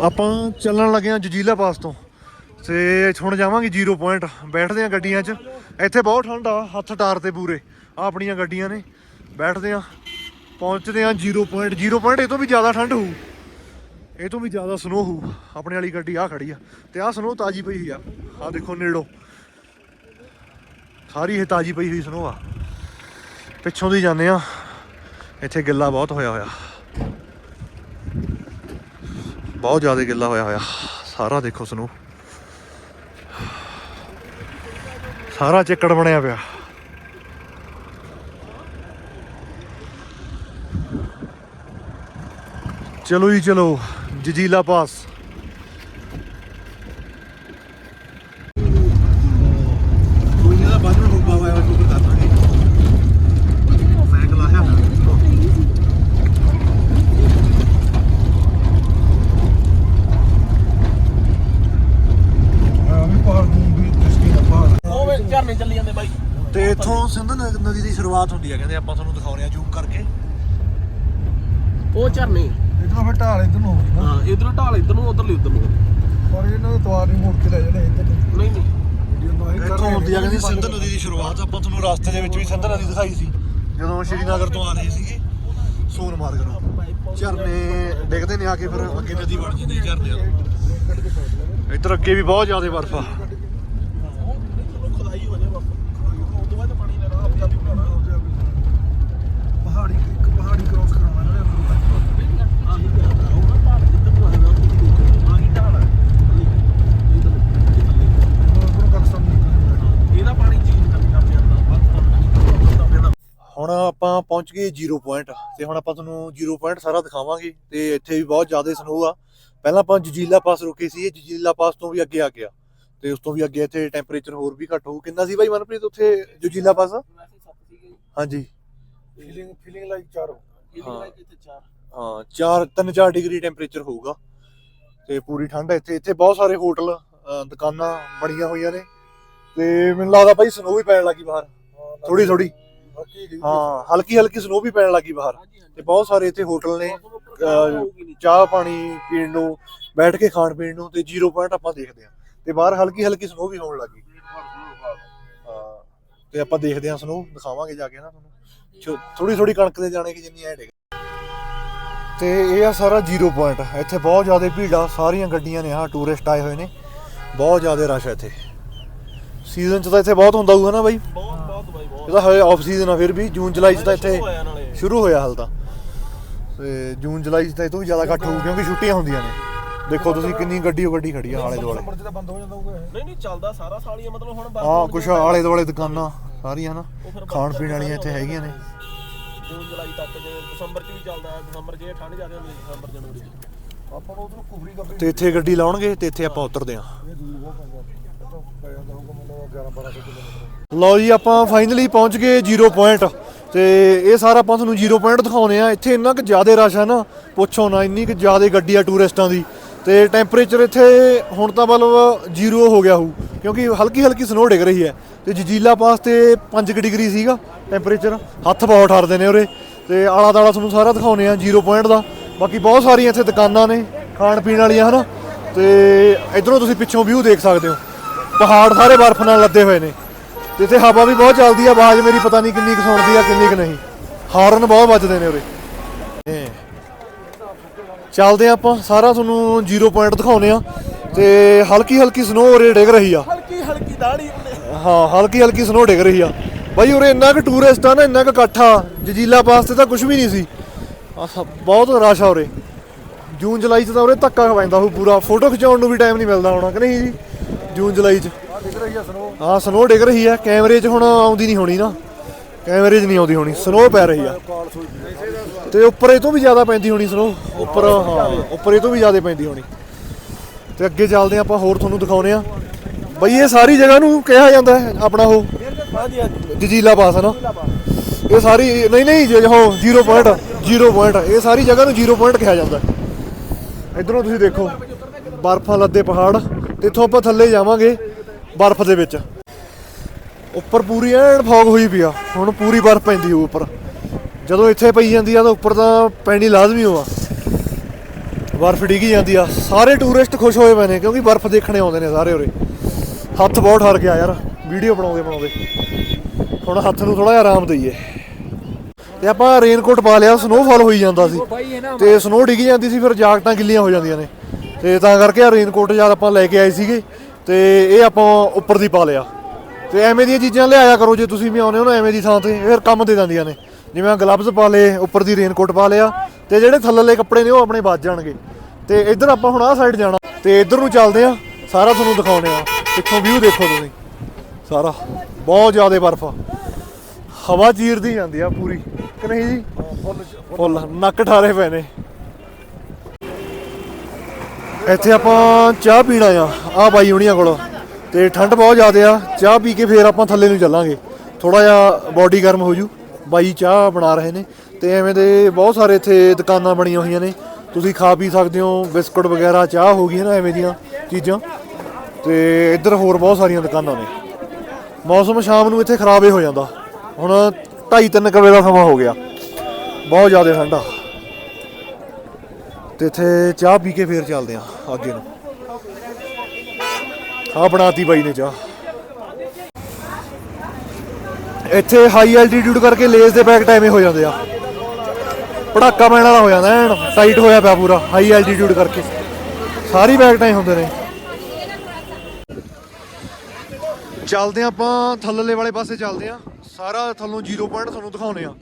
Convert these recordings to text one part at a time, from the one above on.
ਆਪਾਂ ਚੱਲਣ ਲੱਗੇ ਆ ਜਜੀਲਾ ਪਾਸ ਤੋਂ। ਤੇ ਹੁਣ ਜਾਵਾਂਗੇ ਜ਼ੀਰੋ ਪੁਆਇੰਟ ਬੈਠਦੇ ਆ ਗੱਡੀਆਂ 'ਚ। ਇੱਥੇ ਬਹੁਤ ਠੰਡ ਆ, ਹੱਥ ਟਾਰ ਤੇ ਪੂਰੇ ਆਹ ਆਪਣੀਆਂ ਗੱਡੀਆਂ ਨੇ। ਬੈਠਦੇ ਆ ਪਹੁੰਚਦੇ ਆ ਜ਼ੀਰੋ ਪੁਆਇੰਟ ਜ਼ੀਰੋ ਪੁਆਇੰਟ ਇਹ ਤੋਂ ਵੀ ਜ਼ਿਆਦਾ ਠੰਡ ਹੋਊ। ਇਹ ਤੋਂ ਵੀ ਜ਼ਿਆਦਾ ਸਨੋ ਹੋਊ। ਆਪਣੇ ਵਾਲੀ ਗੱਡੀ ਆ ਖੜੀ ਆ। ਤੇ ਆ ਸਨੋ ਤਾਜੀ ਪਈ ਹੋਈ ਆ। ਆ ਦੇਖੋ ਨੇੜੋ। ਸਾਰੀ ਇਹ ਤਾਜੀ ਪਈ ਹੋਈ ਸਨੋ ਆ। ਪਿੱਛੋਂ ਦੀ ਜਾਂਦੇ ਆ ਇੱਥੇ ਗਿੱਲਾ ਬਹੁਤ ਹੋਇਆ ਹੋਇਆ। ਬਹੁਤ ਜ਼ਿਆਦਾ ਗਿੱਲਾ ਹੋਇਆ ਹੋਇਆ। ਸਾਰਾ ਦੇਖੋ ਸਨੋ। ਸਾਰਾ ਚਿੱਕੜ ਬਣਿਆ ਪਿਆ। ਚਲੋ ਜੀ, ਚਲੋ। ਜਜੀਲਾ ਪਾਸ ਕੋਈ ਨਾ ਬਾਅਦ ਵਿੱਚ ਰੁਕਾ ਹੋਇਆ ਉਹ ਕਰ ਦਾਂਗੇ ਮੈਂ ਕਲਾਇਆ ਹਾਂ ਵੀ ਪਹਾੜ ਦੀ ਵੀ ਕਿਸਕੀ ਦਾ ਪਹਾੜ ਉਹ ਵੇ ਝਰਨੇ ਚੱਲੀ ਜਾਂਦੇ ਬਾਈ ਤੇ ਇੱਥੋਂ ਸਿੰਧ ਨ- ਨਦੀ ਦੀ ਸ਼ੁਰੂਆਤ ਹੁੰਦੀ ਹੈ ਕਹਿੰਦੇ ਆਪਾਂ ਤੁਹਾਨੂੰ ਦਿਖਾਉਣੇ ਆ ਜ਼ੂਮ ਕਰਕੇ। ਉਹ ਝਰਨੇ। ਇਧਰੋਂ ਫਿਰ ਢਾਲ ਇਧਰ ਨੂੰ ਹੋਣੀ ਨਾ। ਹਾਂ ਇਧਰੋਂ ਢਾਲ ਇਧਰ ਨੂੰ ਉਧਰਲੀ ਉਧਰ ਨੂੰ। ਪਰ ਇਹਨਾਂ ਦੇ ਤਵਾਰ ਨਹੀਂ ਮੋੜ ਕੇ ਲੈ ਜਾਣੇ ਇੱਧਰ ਨੂੰ। ਨਹੀਂ ਨਹੀਂ। ਵੀਡੀਓ ਨਾ ਇੱਥੋਂ ਹੁੰਦੀ ਆ ਕਹਿੰਦੀ ਸਿੰਧ ਨਦੀ ਦੀ ਸ਼ੁਰੂਆਤ ਆਪਾਂ ਤੁਹਾਨੂੰ ਰਸਤੇ ਦੇ ਵਿੱਚ ਵੀ ਸਿੰਧ ਨਦੀ ਦਿਖਾਈ ਸੀ। ਜਦੋਂ ਸ਼੍ਰੀਨਗਰ ਤੋਂ ਆ ਰਹੇ ਸੀਗੇ ਸੋਨਮਾਰਗ ਨੂੰ। ਝਰਨੇ ਡਿੱਗਦੇ ਨੇ ਆ ਕੇ ਫਿਰ ਅੱਗੇ ਨਦੀ ਬਣ ਜਾਂਦੀ ਤੋਂ। ਇੱਧਰ ਅੱਗੇ ਵੀ ਬਹੁਤ ਜ਼ਿਆਦਾ ਬਰਫ਼ ਆ ਖੁਦਾਈ ਹੋ ਜਾਏ ਬਸ ਉਹ ਤੋਂ ਬਾਅਦ ਪਾਣੀ ਲੈਣਾ ਆਪੇ ਆਪ ਹੀ ਬਣਾਉਣਾ ਪਹਾੜੀ ਇੱਕ ਪਹਾੜੀ ਕ੍ਰੋਸ ਕਰਾਉਣਾ ਇਹਨਾਂ ਨੇ ਆਹੀ ਪਿਆ ਉਹ ਨਾ ਢਾਲ ਜਿੱਧਰ ਨੂੰ ਆਏਗਾ ਆਹੀ ਢਾਲ ਹੈ ਉਧਰੋਂ ਪਾਕਿਸਤਾਨ ਨਿਕਲ ਇਹਦਾ ਪਾਣੀ ਚੇਂਜ ਕਰਨਾ ਪੈਂਦਾ ਵੱਧ ਹੁਣ ਆਪਾਂ ਪਹੁੰਚ ਗਏ ਜ਼ੀਰੋ ਪੁਆਇੰਟ। ਤੇ ਹੁਣ ਆਪਾਂ ਤੁਹਾਨੂੰ ਜ਼ੀਰੋ ਪੁਆਇੰਟ ਸਾਰਾ ਦਿਖਾਵਾਂਗੇ ਤੇ ਇੱਥੇ ਵੀ ਬਹੁਤ ਜ਼ਿਆਦਾ ਸਨੋ ਆ। ਪਹਿਲਾਂ ਆਪਾਂ ਜਜੀਲਾ ਪਾਸ ਰੁਕੇ ਸੀ ਇਹ ਜਜੀਲਾ ਪਾਸ ਤੋਂ ਵੀ ਅੱਗੇ ਆ ਗਿਆ। ਤੇ ਉਸ ਤੋਂ ਵੀ ਅੱਗੇ ਇੱਥੇ ਟੈਂਪਰੇਚਰ ਹੋਰ ਵੀ ਘੱਟ ਹੋਊ। ਕਿੰਨਾ ਸੀ ਬਾਈ ਮਨਪ੍ਰੀਤ ਉੱਥੇ ਜਜੀਲਾ ਪਾਸ? ਹਾਂਜੀ। ਫੀਲਿੰਗ ਫੀਲਿੰਗ ਲਾਈਕ ਚਾਰੋ ਇਹਦੀ ਹਾਂ। ਲਾਈਕ ਇੱਥੇ ਚਾਰ। ਹਾਂ 4 3-4 ਡਿਗਰੀ ਟੈਂਪਰੇਚਰ ਹੋਊਗਾ। ਤੇ ਪੂਰੀ ਠੰਡ ਹੈ ਇੱਥੇ। ਇੱਥੇ ਬਹੁਤ ਸਾਰੇ ਹੋਟਲ ਦੁਕਾਨਾਂ ਬਣੀਆਂ ਹੋਈਆਂ ਨੇ। ਤੇ ਮੈਨੂੰ ਲੱਗਦਾ ਬਾਈ ਸਨੋ ਵੀ ਪੈਣ ਲੱਗੀ ਬਾਹਰ। ਥੋੜੀ ਥੋੜੀ ਹਾਂ ਹਲਕੀ ਹਲਕੀ ਸਨੋ ਵੀ ਪੈਣ ਲੱਗੀ ਬਾਹਰ। ਤੇ ਬਹੁਤ ਸਾਰੇ ਇੱਥੇ ਹੋਟਲ ਨੇ ਚਾਹ ਪਾਣੀ ਪੀਣ ਨੂੰ ਬੈਠ ਕੇ ਖਾਣ ਪੀਣ ਨੂੰ ਤੇ ਜ਼ੀਰੋ ਪੁਆਇੰਟ ਆਪਾਂ ਦੇਖਦੇ ਹਾਂ। ਤੇ ਬਾਹਰ ਹਲਕੀ ਹਲਕੀ ਸਨੋ ਵੀ ਹੋਣ ਲੱਗੀ। ਹਾਂ ਤੇ ਆਪਾਂ ਦੇਖਦੇ ਹਾਂ ਸਨੋ ਦਿਖਾਵਾਂਗੇ ਜਾ ਕੇ ਨਾ ਤੁਹਾਨੂੰ। ਥੋੜੀ ਥੋੜੀ ਕਣਕ ਦੇ ਜਾਣੇ ਕਿ ਜਿੰਨੀ ਐਡ ਤੇ ਇਹ ਆ ਸਾਰਾ ਜ਼ੀਰੋ ਪੁਆਇੰਟ ਇੱਥੇ ਬਹੁਤ ਜ਼ਿਆਦਾ ਭੀੜ ਆ ਸਾਰੀਆਂ ਗੱਡੀਆਂ ਨੇ ਆ ਟੂਰਿਸਟ ਆਏ ਹੋਏ ਨੇ। ਬਹੁਤ ਜ਼ਿਆਦਾ ਰਸ਼ ਹੈ ਇੱਥੇ। ਸੀਜ਼ਨ ਚ ਤਾਂ ਇੱਥੇ ਬਹੁਤ ਹੁੰਦਾ ਹੋਊਗਾ ਨਾ ਬਾਈ ਬਹੁਤ ਬਹੁਤ ਬਾਈ ਬਹੁਤ ਇਹਦਾ ਹਜੇ ਆਫ ਸੀਜ਼ਨ ਆ ਫਿਰ ਵੀ ਜੂਨ ਜੁਲਾਈ ਚ ਤਾਂ ਇੱਥੇ ਸ਼ੁਰੂ ਹੋਇਆ ਹਾਲ ਤਾਂ। ਤੇ ਜੂਨ ਜੁਲਾਈ ਚ ਤਾਂ ਇਹ ਤੋਂ ਵੀ ਜ਼ਿਆਦਾ ਘੱਟ ਹੋਊ ਕਿਉਂਕਿ ਛੁੱਟੀਆਂ ਹੁੰਦੀਆਂ ਨੇ। ਦੇਖੋ ਤੁਸੀਂ ਕਿੰਨੀ ਗੱਡੀ ਓ ਗੱਡੀ ਖੜੀ ਆ ਆਲੇ ਦੁਆਲੇ। ਨੰਬਰ ਜਿਹੜਾ ਬੰਦ ਹੋ ਜਾਂਦਾ ਹੋਊਗਾ ਇਹ। ਨਹੀਂ ਨਹੀਂ ਚੱਲਦਾ ਸਾਰਾ ਸਾਲ ਹੀ ਆ, ਮਤਲਬ ਹੁਣ ਆ ਕੁਛ ਆਲੇ ਦੁਆਲੇ ਦੁਕਾਨਾਂ ਸਾਰੀਆਂ ਨਾ ਉਹ ਖਾਣ ਪੀਣ ਵਾਲੀਆਂ ਇੱਥੇ ਹੈਗੀਆਂ ਨੇ। ਜੂਨ ਜੁਲਾਈ ਤੱਕ ਜੇ ਦਸੰਬਰ ਚ ਵੀ ਚੱਲਦਾ ਹੈ ਦਸੰਬਰ ਜੇ ਠੰਡ ਜ਼ਿਆਦਾ ਹੁੰਦੀ ਹੈ ਦਸੰਬਰ ਜਨਵਰੀ ਚ। ਆਪਾਂ ਨੂੰ ਉਧਰੋਂ ਕੁਫਰੀ ਕਬਰੀ ਤੇ ਇੱਥੇ ਗੱਡੀ ਲਾਉਣਗੇ ਤੇ ਇੱਥੇ ਆਪਾਂ ਉਤਰਦੇ ਹਾਂ। ਇਹ ਦੂਰ ਬਹੁਤ ਪੈਂਦਾ। ਇੱਥੋਂ ਪੈ ਜਾਂਦਾ ਹੋਊਗਾ ਮੈਨੂੰ 11 12 ਕਿਲੋਮੀਟਰ। ਲਓ ਜੀ, ਆਪਾਂ ਫਾਈਨਲੀ ਪਹੁੰਚ ਗਏ ਜ਼ੀਰੋ ਪੁਆਇੰਟ ਤੇ ਇਹ ਸਾਰਾ ਆਪਾਂ ਤੁਹਾਨੂੰ ਜ਼ੀਰੋ ਪੁਆਇੰਟ ਦਿਖਾਉਨੇ ਆ। ਇੱਥੇ ਇੰਨਾ ਕੁ ਜ਼ਿਆਦਾ ਰਸ਼ ਹੈ ਨਾ, ਪੁੱਛੋ ਨਾ, ਇੰਨੀ ਕੁ ਜ਼ਿਆਦਾ ਗੱਡੀ ਆ ਟੂਰਿਸਟਾਂ ਦੀ। ਤੇ ਟੈਂਪਰੇਚਰ ਇੱਥੇ ਹੁਣ ਤਾਂ ਮਤਲਬ ਜ਼ੀਰੋ ਹੋ ਗਿਆ ਹੋਊ, ਕਿਉਂਕਿ ਹਲਕੀ ਹਲਕੀ ਸਨੋ ਡਿੱਗ ਰਹੀ ਹੈ। ਤੇ ਜਜੀਲਾ ਪਾਸ ਤੇ 5 ਡਿਗਰੀ ਸੀਗਾ ਟੈਂਪਰੇਚਰ ਹੱਥ ਬਹੁਤ ਠਰਦੇ ਨੇ ਉਰੇ। ਤੇ ਆਲਾ ਦਾਲਾ ਤੁਹਾਨੂੰ ਸਾਰਾ ਦਿਖਾਉਨੇ ਆ ਜ਼ੀਰੋ ਪੁਆਇੰਟ ਦਾ। ਬਾਕੀ ਬਹੁਤ ਸਾਰੀਆਂ ਇੱਥੇ ਦੁਕਾਨਾਂ ਨੇ ਖਾਣ ਪੀਣ ਵਾਲੀਆਂ, ਹਨਾ? ਤੇ ਇਧਰੋਂ ਤੁਸੀਂ ਪਿੱਛੋਂ ਵਿਊ ਦੇਖ ਸਕਦੇ ਹੋ। ਪਹਾੜ ਸਾਰੇ ਬਰਫ਼ ਨਾਲ ਲੱਦੇ ਹੋਏ ਨੇ। ਇੱਥੇ ਹਵਾ ਵੀ ਬਹੁਤ ਚੱਲਦੀ ਆ ਆਵਾਜ਼ ਮੇਰੀ ਪਤਾ ਨਹੀਂ ਕਿੰਨੀ ਕੁ ਸੁਣਦੀ ਆ ਕਿੰਨੀ ਕੁ ਨਹੀਂ। ਹਾਰਨ ਬਹੁਤ ਵੱਜਦੇ ਨੇ ਉਰੇ। ਚੱਲਦੇ ਆਪਾਂ ਸਾਰਾ ਤੁਹਾਨੂੰ ਜ਼ੀਰੋ ਪੁਆਇੰਟ ਦਿਖਾਉਨੇ ਆ। ਤੇ ਹਲਕੀ ਹਲਕੀ ਸਨੋ ਉਰੇ ਡਿੱਗ ਰਹੀ ਆ। ਹਲਕੀ ਹਲਕੀ ਦਾੜੀ ਹਾਂ ਹਲਕੀ ਹਲਕੀ ਸਨੋ ਡਿੱਗ ਰਹੀ ਆ। ਬਾਈ ਉਰੇ ਇੰਨਾ ਕੁ ਟੂਰਿਸਟ ਆ ਨਾ ਇੰਨਾ ਕੁ ਇਕੱਠ ਜਜੀਲਾ ਪਾਸ ਤੇ ਤਾਂ ਕੁਝ ਵੀ ਨਹੀਂ ਸੀ। ਬਹੁਤ ਰਸ਼ ਆ ਉਰੇ। ਜੂਨ ਜੁਲਾਈ ਚ ਤਾਂ ਉਰੇ ਧੱਕਾ ਪੈਂਦਾ ਹੋਊ ਪੂਰਾ। ਫੋਟੋ ਖਿਚਾਉਣ ਨੂੰ ਵੀ ਟਾਈਮ ਨਹੀਂ ਮਿਲਦਾ ਹੋਣਾ ਕਿ ਨਹੀਂ ਜੀ? ਜੂਨ ਜੁਲਾਈ ਚ। ਹਾਂ ਸਨੋ ਡਿੱਗ ਰਹੀ ਆ ਕੈਮਰੇ 'ਚ ਹੁਣ ਆਉਂਦੀ ਨਹੀਂ ਹੋਣੀ ਨਾ। ਕੈਮਰੇ 'ਚ ਨਹੀਂ ਆਉਂਦੀ ਹੋਣੀ ਸਨੋ ਪੈ ਰਹੀ ਆ। ਤੇ ਉੱਪਰ ਇਹ ਤੋਂ ਵੀ ਜ਼ਿਆਦਾ ਪੈਂਦੀ ਹੋਣੀ ਸਨੋ ਉੱਪਰ ਹਾਂ ਉੱਪਰ ਇਹ ਤੋਂ ਵੀ ਜ਼ਿਆਦਾ ਪੈਂਦੀ ਹੋਣੀ। ਤੇ ਅੱਗੇ ਚੱਲਦੇ ਹਾਂ ਆਪਾਂ ਹੋਰ ਤੁਹਾਨੂੰ ਦਿਖਾਉਨੇ ਆ ਬਈ ਇਹ ਸਾਰੀ ਜਗ੍ਹਾ ਨੂੰ ਕਿਹਾ ਜਾਂਦਾ ਹੈ ਆਪਣਾ ਉਹ ਜਜੀਲਾ ਪਾਸ ਹੈ ਨਾ। ਇਹ ਸਾਰੀ ਨਹੀਂ ਨਹੀਂ ਜੇ ਉਹ 0 ਪੁਆਇੰਟ 0 ਪੁਆਇੰਟ ਇਹ ਸਾਰੀ ਜਗ੍ਹਾ ਨੂੰ 0 ਪੁਆਇੰਟ ਕਿਹਾ ਜਾਂਦਾ ਹੈ। ਇਧਰੋਂ ਤੁਸੀਂ ਦੇਖੋ ਬਰਫਾਂ ਲੱਦੇ ਪਹਾੜ ਇੱਥੋਂ ਆਪਾਂ ਥੱਲੇ ਜਾਵਾਂਗੇ। ਬਰਫ਼ ਦੇ ਵਿੱਚ। ਉੱਪਰ ਪੂਰੀ ਐਨ ਫੌਗ ਹੋਈ ਪਈ ਆ। ਹੁਣ ਪੂਰੀ ਬਰਫ਼ ਪੈਂਦੀ ਹੋਊ ਉੱਪਰ। ਜਦੋਂ ਇੱਥੇ ਪਈ ਜਾਂਦੀ ਆ ਤਾਂ ਉੱਪਰ ਤਾਂ ਪੈਣੀ ਲਾਜ਼ਮੀ ਹੋਆ ਬਰਫ਼ ਡਿੱਗੀ ਜਾਂਦੀ ਆ। ਸਾਰੇ ਟੂਰਿਸਟ ਖੁਸ਼ ਹੋਏ ਪਏ ਨੇ ਕਿਉਂਕਿ ਬਰਫ਼ ਦੇਖਣੇ ਆਉਂਦੇ ਨੇ ਸਾਰੇ ਉਰੇ। ਹੱਥ ਬਹੁਤ ਹਰ ਗਿਆ ਯਾਰ। ਵੀਡੀਓ ਬਣਾਉਂਦੇ ਬਣਾਉਂਦੇ। ਹੁਣ ਹੱਥ ਨੂੰ ਥੋੜਾ ਜਿਹਾ ਆਰਾਮ ਦਈਏ। ਤੇ ਆਪਾਂ ਰੇਨਕੋਟ ਪਾ ਲਿਆ ਸਨੋਫਾਲ ਹੋਈ ਜਾਂਦਾ ਸੀ। ਤੇ ਸਨੋ ਡਿੱਗੀ ਜਾਂਦੀ ਸੀ, ਫਿਰ ਜਾਕਟਾਂ ਗਿੱਲੀਆਂ ਹੋ ਜਾਂਦੀਆਂ ਨੇ। ਤੇ ਤਾਂ ਕਰਕੇ ਆ ਰੇਨਕੋਟ ਯਾਰ ਆਪਾਂ ਲੈ ਕੇ ਆਏ ਸੀਗੇ। ਤੇ ਇਹ ਆਪਾਂ ਉੱਪਰ ਦੀ ਪਾ ਲਿਆ। ਤੇ ਐਵੇਂ ਦੀਆਂ ਚੀਜ਼ਾਂ ਲਿਆਇਆ ਕਰੋ ਜੇ ਤੁਸੀਂ ਵੀ ਆਉਨੇ ਹੋ ਨਾ ਐਵੇਂ ਦੀ ਥਾਂ ਤੇ ਫਿਰ ਕੰਮ ਦੇ ਦਿੰਦੀਆਂ ਨੇ। ਜਿਵੇਂ ਗਲਵਜ਼ ਪਾ ਲਏ ਉੱਪਰ ਦੀ ਰੇਨਕੋਟ ਪਾ ਲਿਆ ਤੇ ਜਿਹੜੇ ਥੱਲੇਲੇ ਕੱਪੜੇ ਨੇ ਉਹ ਆਪਣੇ ਵੱਜ ਜਾਣਗੇ। ਤੇ ਇੱਧਰ ਆਪਾਂ ਹੁਣ ਆਹ ਸਾਈਡ ਜਾਣਾ। ਤੇ ਇੱਧਰ ਨੂੰ ਚੱਲਦੇ ਆ ਸਾਰਾ ਤੁਹਾਨੂੰ ਦਿਖਾਉਣੇ ਆ ਪਿੱਛੋਂ ਵਿਊ ਦੇਖੋ ਤੁਸੀਂ। ਸਾਰਾ ਬਹੁਤ ਜ਼ਿਆਦਾ ਬਰਫ਼ ਆ। ਹਵਾ ਚੀਰਦੀ ਜਾਂਦੀ ਆ ਪੂਰੀ। ਕਿ ਨਹੀਂ ਜੀ? ਫੁੱਲ ਨੱਕ ਠਾਰੇ ਪਏ ਨੇ। ਇੱਥੇ ਆਪਾਂ ਚਾਹ ਪੀਣਾ ਆ। ਆ ਬਾਈ ਹੁਣੀਆਂ ਕੋਲ। ਤੇ ਠੰਡ ਬਹੁਤ ਜ਼ਿਆਦਾ ਆ। ਚਾਹ ਪੀ ਕੇ ਫੇਰ ਆਪਾਂ ਥੱਲੇ ਨੂੰ ਚੱਲਾਂਗੇ। ਥੋੜਾ ਜਿਹਾ ਬਾਡੀ ਗਰਮ ਹੋ ਜੂ। ਬਾਈ ਚਾਹ ਬਣਾ ਰਹੇ ਨੇ। ਤੇ ਐਵੇਂ ਦੇ ਬਹੁਤ ਸਾਰੇ ਇੱਥੇ ਦੁਕਾਨਾਂ ਬਣੀਆਂ ਹੋਈਆਂ ਨੇ। ਤੁਸੀਂ ਖਾ ਪੀ ਸਕਦੇ ਹੋ। ਬਿਸਕੁਟ ਵਗੈਰਾ, ਚਾਹ ਹੋ ਗਈ ਨਾ ਐਵੇਂ ਦੀਆਂ ਚੀਜ਼ਾਂ। ਤੇ ਇੱਧਰ ਹੋਰ ਬਹੁਤ ਸਾਰੀਆਂ ਦੁਕਾਨਾਂ ਨੇ। ਮੌਸਮ ਸ਼ਾਮ ਨੂੰ ਇੱਥੇ ਖਰਾਬ ਹੀ ਹੋ ਜਾਂਦਾ। ਹੁਣ 2:30 ਵਜੇ ਦਾ ਸਮਾਂ ਹੋ ਗਿਆ। ਬਹੁਤ ਜ਼ਿਆਦਾ ਠੰਡਾ ਤੇ ਇੱਥੇ ਚਾਹ ਪੀ ਕੇ ਫੇਰ ਚੱਲਦੇ ਆ ਅੱਗੇ ਨੂੰ। ਆ ਬਣਾਤੀ ਬਾਈ ਨੇ ਚਾਹ। ਇੱਥੇ ਹਾਈ ਐਲਟੀਟਿਊਡ ਕਰਕੇ ਲੇਜ਼ ਦੇ ਪੈਕਟ ਐਵੇਂ ਹੋ ਜਾਂਦੇ ਆ। ਪੜਾਕਾ ਪੈਣ ਵਾਲਾ ਹੋ ਜਾਂਦਾ, ਐਨ ਟਾਈਟ ਹੋਇਆ ਪਿਆ ਪੂਰਾ ਹਾਈ ਐਲਟੀਟਿਊਡ ਕਰਕੇ। ਸਾਰੀ ਪੈਕਟ ਐ ਹੁੰਦੇ ਨੇ। ਚੱਲਦੇ ਹਾਂ ਆਪਾਂ, ਥੱਲਲੇ ਵਾਲੇ ਪਾਸੇ ਚੱਲਦੇ ਆ ਸਾਰਾ ਥੱਲੋਂ 0 ਪੁਆਇੰਟ ਤੁਹਾਨੂੰ ਦਿਖਾਉਨੇ ਆ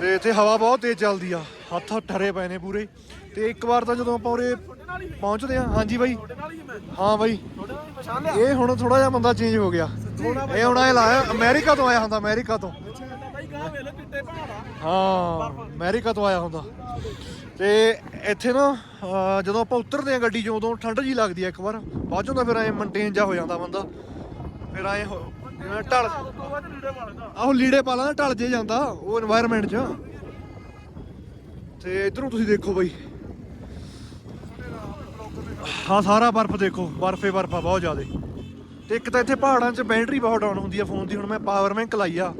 ਤੇ ਇੱਥੇ ਹਵਾ ਬਹੁਤ ਤੇਜ਼ ਚੱਲਦੀ ਆ ਹੱਥ ਠਰੇ ਪਏ ਨੇ ਪੂਰੇ। ਤੇ ਇੱਕ ਵਾਰ ਤਾਂ ਜਦੋਂ ਆਪਾਂ ਉਰੇ ਪਹੁੰਚਦੇ ਆ ਹਾਂਜੀ ਬਾਈ। ਹਾਂ ਬਾਈ। ਇਹ ਹੁਣ ਥੋੜਾ ਜਿਹਾ ਬੰਦਾ ਚੇਂਜ ਹੋ ਗਿਆ। ਇਹ ਹੁਣ ਇਹ ਅਮਰੀਕਾ ਤੋਂ ਆਇਆ ਹੁੰਦਾ, ਅਮਰੀਕਾ ਤੋਂ। ਹਾਂ, ਅਮਰੀਕਾ ਤੋਂ ਆਇਆ ਹੁੰਦਾ। ਤੇ ਇੱਥੇ ਨਾ ਜਦੋਂ ਆਪਾਂ ਉਤਰਦੇ ਆ ਗੱਡੀ ਚੋਂ ਉਦੋਂ ਠੰਡ ਜੀ ਲੱਗਦੀ ਆ ਇੱਕ ਵਾਰ, ਬਾਅਦ ਚੋਂ ਤਾਂ ਫਿਰ ਐ ਮੇਨਟੇਨ ਜਾ ਹੋ ਜਾਂਦਾ ਬੰਦਾ। ਫਿਰ ਐ ਢਲ ਆਹੋ, ਲੀੜੇ ਪਾ ਲਾਂਦਾ ਢਲ ਜੇ ਜਾਂਦਾ ਉਹ এনवायरमेंट 'ਚ। ਤੇ ਇਧਰੋਂ ਤੁਸੀਂ ਦੇਖੋ ਬਾਈ। ਹਾਂ, ਸਾਰਾ ਬਰਫ਼ ਦੇਖੋ, ਬਰਫ਼ੇ ਬਰਫ਼ਾ ਬਹੁਤ ਜ਼ਿਆਦੇ। ਤੇ ਇੱਕ ਤਾਂ ਇੱਥੇ ਪਹਾੜਾਂ 'ਚ ਬੈਟਰੀ ਬਹੁਤ ਡਾਊਨ ਹੁੰਦੀ ਆ ਫੋਨ ਦੀ, ਹੁਣ ਮੈਂ ਪਾਵਰ ਬੈਂਕ ਲਾਈ ਆ।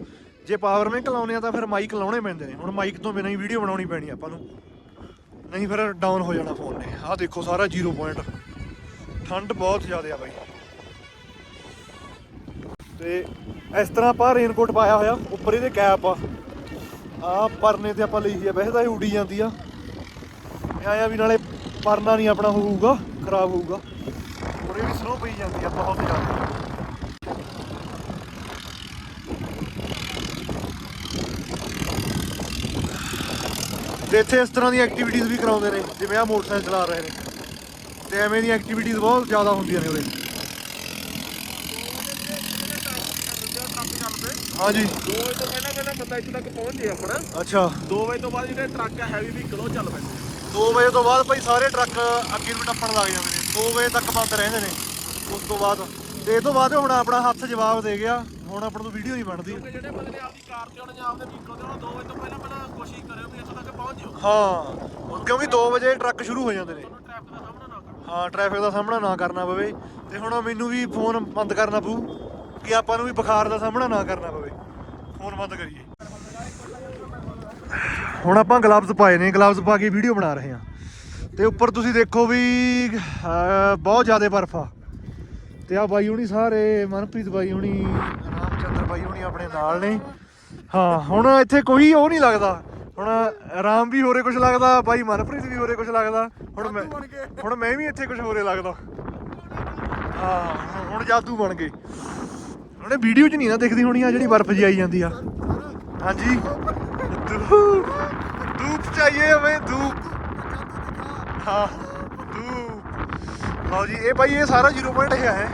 ਜੇ ਪਾਵਰ ਬੈਂਕ ਲਾਉਨੇ ਆ ਤਾਂ ਫਿਰ ਮਾਈਕ ਲਾਉਣੇ ਪੈਂਦੇ ਨੇ। ਹੁਣ ਮਾਈਕ ਤੋਂ ਬਿਨਾਂ ਹੀ ਵੀਡੀਓ ਬਣਾਉਣੀ ਪੈਣੀ ਆਪਾਂ ਨੂੰ। ਨਹੀਂ ਫਿਰ ਡਾਊਨ ਹੋ ਜਾਣਾ ਫੋਨ ਨੇ। ਆਹ ਦੇਖੋ, ਸਾਰਾ 0 ਪੁਆਇੰਟ ਠੰਡ ਬਹੁਤ ਜ਼ਿਆਦਾ ਆ ਬਾਈ। ਤੇ ਇਸ ਤਰ੍ਹਾਂ ਆਪਾਂ ਰੇਨਕੋਟ ਪਾਇਆ ਹੋਇਆ, ਉੱਪਰ ਇਹਦੇ ਕੈਪ ਆ। ਆ ਪਰਨੇ ਤੇ ਆਪਾਂ ਲਈ ਸੀ ਵੈਸੇ ਤਾਂ ਇਹ ਉੱਡੀ ਜਾਂਦੀ ਆ। ਇਹ ਆਇਆ ਵੀ ਨਾਲੇ ਪਰਨਾ ਨਹੀਂ ਆਪਣਾ ਹੋਊਗਾ ਖਰਾਬ ਹੋਊਗਾ। ਉਰੇ ਵੀ ਸਨੋ ਪਈ ਜਾਂਦੀ ਆ ਬਹੁਤ ਜ਼ਿਆਦਾ। ਤੇ ਇੱਥੇ ਇਸ ਤਰ੍ਹਾਂ ਦੀਆਂ ਐਕਟੀਵਿਟੀਜ਼ ਵੀ ਕਰਾਉਂਦੇ ਨੇ ਜਿਵੇਂ ਆ ਮੋਟਰਸਾਈਕਲ ਚਲਾ ਰਹੇ ਨੇ। ਤੇ ਐਵੇਂ ਦੀਆਂ ਐਕਟੀਵਿਟੀਜ਼ ਬਹੁਤ ਜ਼ਿਆਦਾ ਹੁੰਦੀਆਂ ਨੇ ਉਰੇ। ਹਾਂਜੀ। 2 ਵਜੇ ਤੋਂ ਪਹਿਲਾਂ ਪਹਿਲਾਂ ਬੰਦਾ ਇੱਥੇ ਤੱਕ ਪਹੁੰਚ ਜੇ ਆਪਣਾ। ਅੱਛਾ। 2 ਵਜੇ ਤੋਂ ਬਾਅਦ ਜਿਹੜੇ ਟਰੱਕ ਆ ਹੈਵੀ ਵਹੀਕਲ ਉਹ ਚੱਲ ਪੈਂਦੇ 2 ਵਜੇ ਤੋਂ ਬਾਅਦ ਭਾਈ ਸਾਰੇ ਟਰੱਕ ਅੱਗੇ ਨੂੰ ਟੱਪਣ ਲੱਗ ਜਾਂਦੇ ਨੇ। 2 ਵਜੇ ਤੱਕ ਬੰਦ ਰਹਿੰਦੇ ਨੇ। ਉਸ ਤੋਂ ਬਾਅਦ ਤੇ ਇਹ ਤੋਂ ਬਾਅਦ ਹੁਣ ਆਪਣਾ ਹੱਥ ਜਵਾਬ ਦੇ ਗਿਆ। ਹੁਣ ਆਪਣ ਤੋਂ ਵੀਡੀਓ ਨਹੀਂ ਬਣਦੀ। ਜਿਹੜੇ ਬੰਦੇ ਨੇ ਆਪਦੀ ਕਾਰ ਤੇ ਆਉਣਾ ਜਾਂ ਆਪਦੇ ਵਹੀਕਲ ਤੇ ਆਉਣਾ 2 ਵਜੇ ਤੋਂ ਪਹਿਲਾਂ ਪਹਿਲਾਂ ਕੋਸ਼ਿਸ਼ ਕਰਿਓ ਵੀ ਇੱਥੇ ਤੱਕ ਪਹੁੰਚ ਜਿਓ। ਹਾਂ ਕਿਉਂਕਿ 2 ਵਜੇ ਟਰੱਕ ਸ਼ੁਰੂ ਹੋ ਜਾਂਦੇ ਨੇ। ਨਾ ਹਾਂ ਟ੍ਰੈਫਿਕ ਦਾ ਸਾਹਮਣਾ ਨਾ ਕਰਨਾ ਪਵੇ। ਤੇ ਹੁਣ ਮੈਨੂੰ ਵੀ ਫੋਨ ਬੰਦ ਕਰਨਾ ਪਊ ਕਿ ਆਪਾਂ ਨੂੰ ਵੀ ਬੁਖਾਰ ਦਾ ਸਾਹਮਣਾ ਨਾ ਕਰਨਾ ਪਵੇ। ਫੋਨ ਬੰਦ ਕਰੀਏ। ਹੁਣ ਆਪਾਂ ਗਲਵਜ਼ ਪਾਏ ਨੇ ਗਲਵਜ਼ ਪਾ ਕੇ ਵੀਡੀਓ ਬਣਾ ਰਹੇ ਹਾਂ। ਤੇ ਉੱਪਰ ਤੁਸੀਂ ਦੇਖੋ ਵੀ ਬਹੁਤ ਜ਼ਿਆਦਾ ਬਰਫ਼ ਆ। ਤੇ ਆ ਬਾਈ ਹੁਣੀ ਸਾਰੇ ਮਨਪ੍ਰੀਤ ਬਾਈ ਹੁਣੀ ਰਾਮਚੰਦਰ ਬਾਈ ਹੁਣੀ ਆਪਣੇ ਨਾਲ ਨੇ। ਹਾਂ ਹੁਣ ਇੱਥੇ ਕੋਈ ਉਹ ਨਹੀਂ ਲੱਗਦਾ। ਹੁਣ ਰਾਮ ਵੀ ਹੋਰੇ ਕੁਝ ਲੱਗਦਾ ਬਾਈ ਮਨਪ੍ਰੀਤ ਵੀ ਹੋਰੇ ਕੁਝ ਲੱਗਦਾ। ਹੁਣ ਮੈਂ ਹੁਣ ਮੈਂ ਵੀ ਇੱਥੇ ਕੁਝ ਹੋਰੇ ਲੱਗਦਾ। ਹਾਂ ਹੁਣ- ਹੁਣ ਜਾਦੂ ਬਣ ਗਏ। ਉਹਨੇ ਵੀਡੀਓ 'ਚ ਨਹੀਂ ਨਾ ਦਿਖਦੀ ਹੋਣੀ ਆ ਜਿਹੜੀ ਬਰਫ਼ ਜੀ ਆਈ ਜਾਂਦੀ ਆ। ਹਾਂਜੀ। ਧੂਪ ਧੂਪ ਚਾਹੀਏ ਹਮੇ ਧੂਪ ਹਾਂ ਧੂਪ ਲਓ ਜੀ ਇਹ ਭਾਈ ਇਹ ਸਾਰਾ 0 ਪੁਆਇੰਟ ਹੈ ਹੈ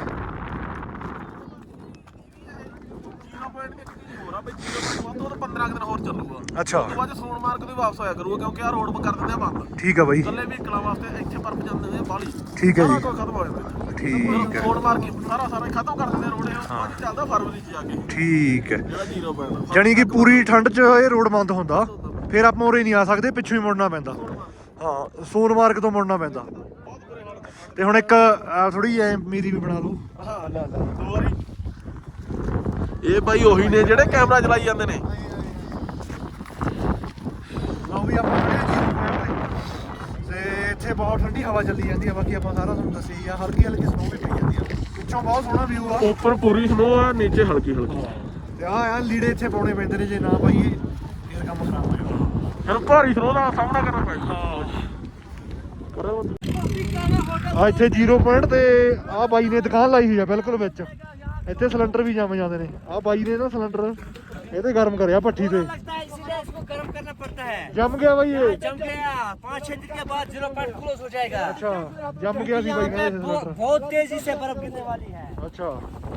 ਤੇ ਇੱਕ ਚੀਜ਼ ਹੋਰ ਆ ਬਈ ਜ਼ੀਰੋ ਪੁਆਇੰਟ ਤੋਂ 15 ਕੁ ਦਿਨ ਹੋਰ ਚੱਲੂਗਾ। ਅੱਛਾ। ਉਸ ਤੋਂ ਬਾਅਦ ਸੋਨਮਾਰਗ ਤੋਂ ਹੀ ਵਾਪਸ ਹੋਇਆ ਕਰੂਗਾ ਕਿਉਂਕਿ ਆ ਰੋਡ ਕਰ ਦਿੰਦੇ ਆ ਬੰਦ। ਠੀਕ ਆ ਬਾਈ। ਇਕੱਲੇ ਵਹੀਕਲਾਂ ਵਾਸਤੇ ਇੱਥੇ ਬਰਫ਼ ਜਾਂਦੇ ਨੇ ਬਾਲੀ ਠੀਕ ਹੈ ਜੀ। ਸਾਰਾ ਕੁਝ ਖਤਮ ਹੋ ਜਾਂਦਾ। ਠੀਕ ਹੈ ਸੋਨਮਾਰਗ ਹੀ ਸਾਰਾ ਸਾਰਾ ਹੀ ਖਤਮ ਕਰ ਦਿੰਦੇ ਰੋਡ ਇਹ ਉਸ ਤੋਂ ਬਾਅਦ ਹੀ। ਚੱਲਦਾ ਫਰਵਰੀ ਚ ਜਾ ਕੇ। ਠੀਕ ਹੈ। ਜਿਹੜਾ ਜ਼ੀਰੋ ਪੁਆਇੰਟ ਜਾਣੀ ਕਿ ਪੂਰੀ ਠੰਡ 'ਚ ਇਹ ਰੋਡ ਬੰਦ ਹੁੰਦਾ ਫਿਰ ਆਪਾਂ ਉਰੇ ਨਹੀਂ ਆ ਸਕਦੇ ਪਿੱਛੋਂ ਹੀ ਮੁੜਨਾ ਪੈਂਦਾ। ਹਾਂ ਸੋਨਮਾਰਗ ਤੋਂ ਮੁੜਨਾ ਪੈਂਦਾ। ਤੇ ਹੁਣ ਇੱਕ ਥੋੜੀ ਜਿਹੀ ਮੇਰੀ ਵੀ ਬਣਾ ਲਓ ਹਾਂ ਲੈ ਲੈ। ਦੋ ਵਾਰੀ। ਇਹ ਬਾਈ ਉਹੀ ਨੇ ਜਿਹੜੇ ਕੈਮਰਾ ਚਲਾਈ ਜਾਂਦੇ ਨੇ। ਲਓ ਵੀ ਆਪਾਂ ਖੜੇ ਹਾਂ 0 ਪੁਆਇੰਟ ਤੇ ਤੇ ਇੱਥੇ ਬਹੁਤ ਠੰਡੀ ਹਵਾ ਚੱਲੀ ਜਾਂਦੀ ਆ ਬਾਕੀ ਆਪਾਂ ਸਾਰਾ ਤੁਹਾਨੂੰ ਦੱਸਿਆ ਹੀ ਆ ਹਲਕੀ ਹਲਕੀ ਸਨੋ ਵੀ ਪਈ ਜਾਂਦੀ ਆ। ਪਿੱਛੋਂ ਬਹੁਤ ਸੋਹਣਾ ਵਿਊ ਆ। ਉੱਪਰ ਪੂਰੀ ਸਨੋ ਆ ਨੀਚੇ ਹਲਕੀ ਹਲਕੀ। ਤੇ ਆ ਆ ਲੀੜੇ ਇੱਥੇ ਪਾਉਣੇ ਪੈਂਦੇ ਨੇ ਜੇ ਨਾ ਪਾਈਏ ਫਿਰ ਕੰਮ ਖਰਾਬ ਹੋ ਜਾਣਾ। ਫਿਰ ਭਾਰੀ ਸਨੋ ਦਾ ਸਾਹਮਣਾ ਕਰਨਾ ਪੈਂਦਾ ਆ ਇੱਥੇ 0 ਪੁਆਇੰਟ ਤੇ ਆ ਬਾਈ ਨੇ ਦੁਕਾਨ ਲਾਈ ਹੋਈ ਆ ਬਿਲਕੁਲ ਵਿੱਚ। ਇੱਥੇ ਸਿਲੰਡਰ ਵੀ ਜੰਮ ਜਾਂਦੇ ਨੇ ਆ ਬਾਈ ਨੇ ਨਾ ਸਿਲੰਡਰ ਇਹਦੇ ਗਰਮ ਕਰਿਆ ਭੱਠੀ ਤੇ लगता है इसीलिए इसको गर्म करना पड़ता है ਜੰਮ ਗਿਆ ਬਾਈ ਇਹ जम गया पाँच छह दिन के बाद जीरो पॉइंट क्लोज हो जाएगा ਅੱਛਾ ਜੰਮ ਗਿਆ ਸੀ ਬਾਈ यहाँ पे ਕਹਿੰਦੇ बहु- ਸਿਲੰਡਰ बहुत तेजी से बर्फ गिरने वाली है अच्छा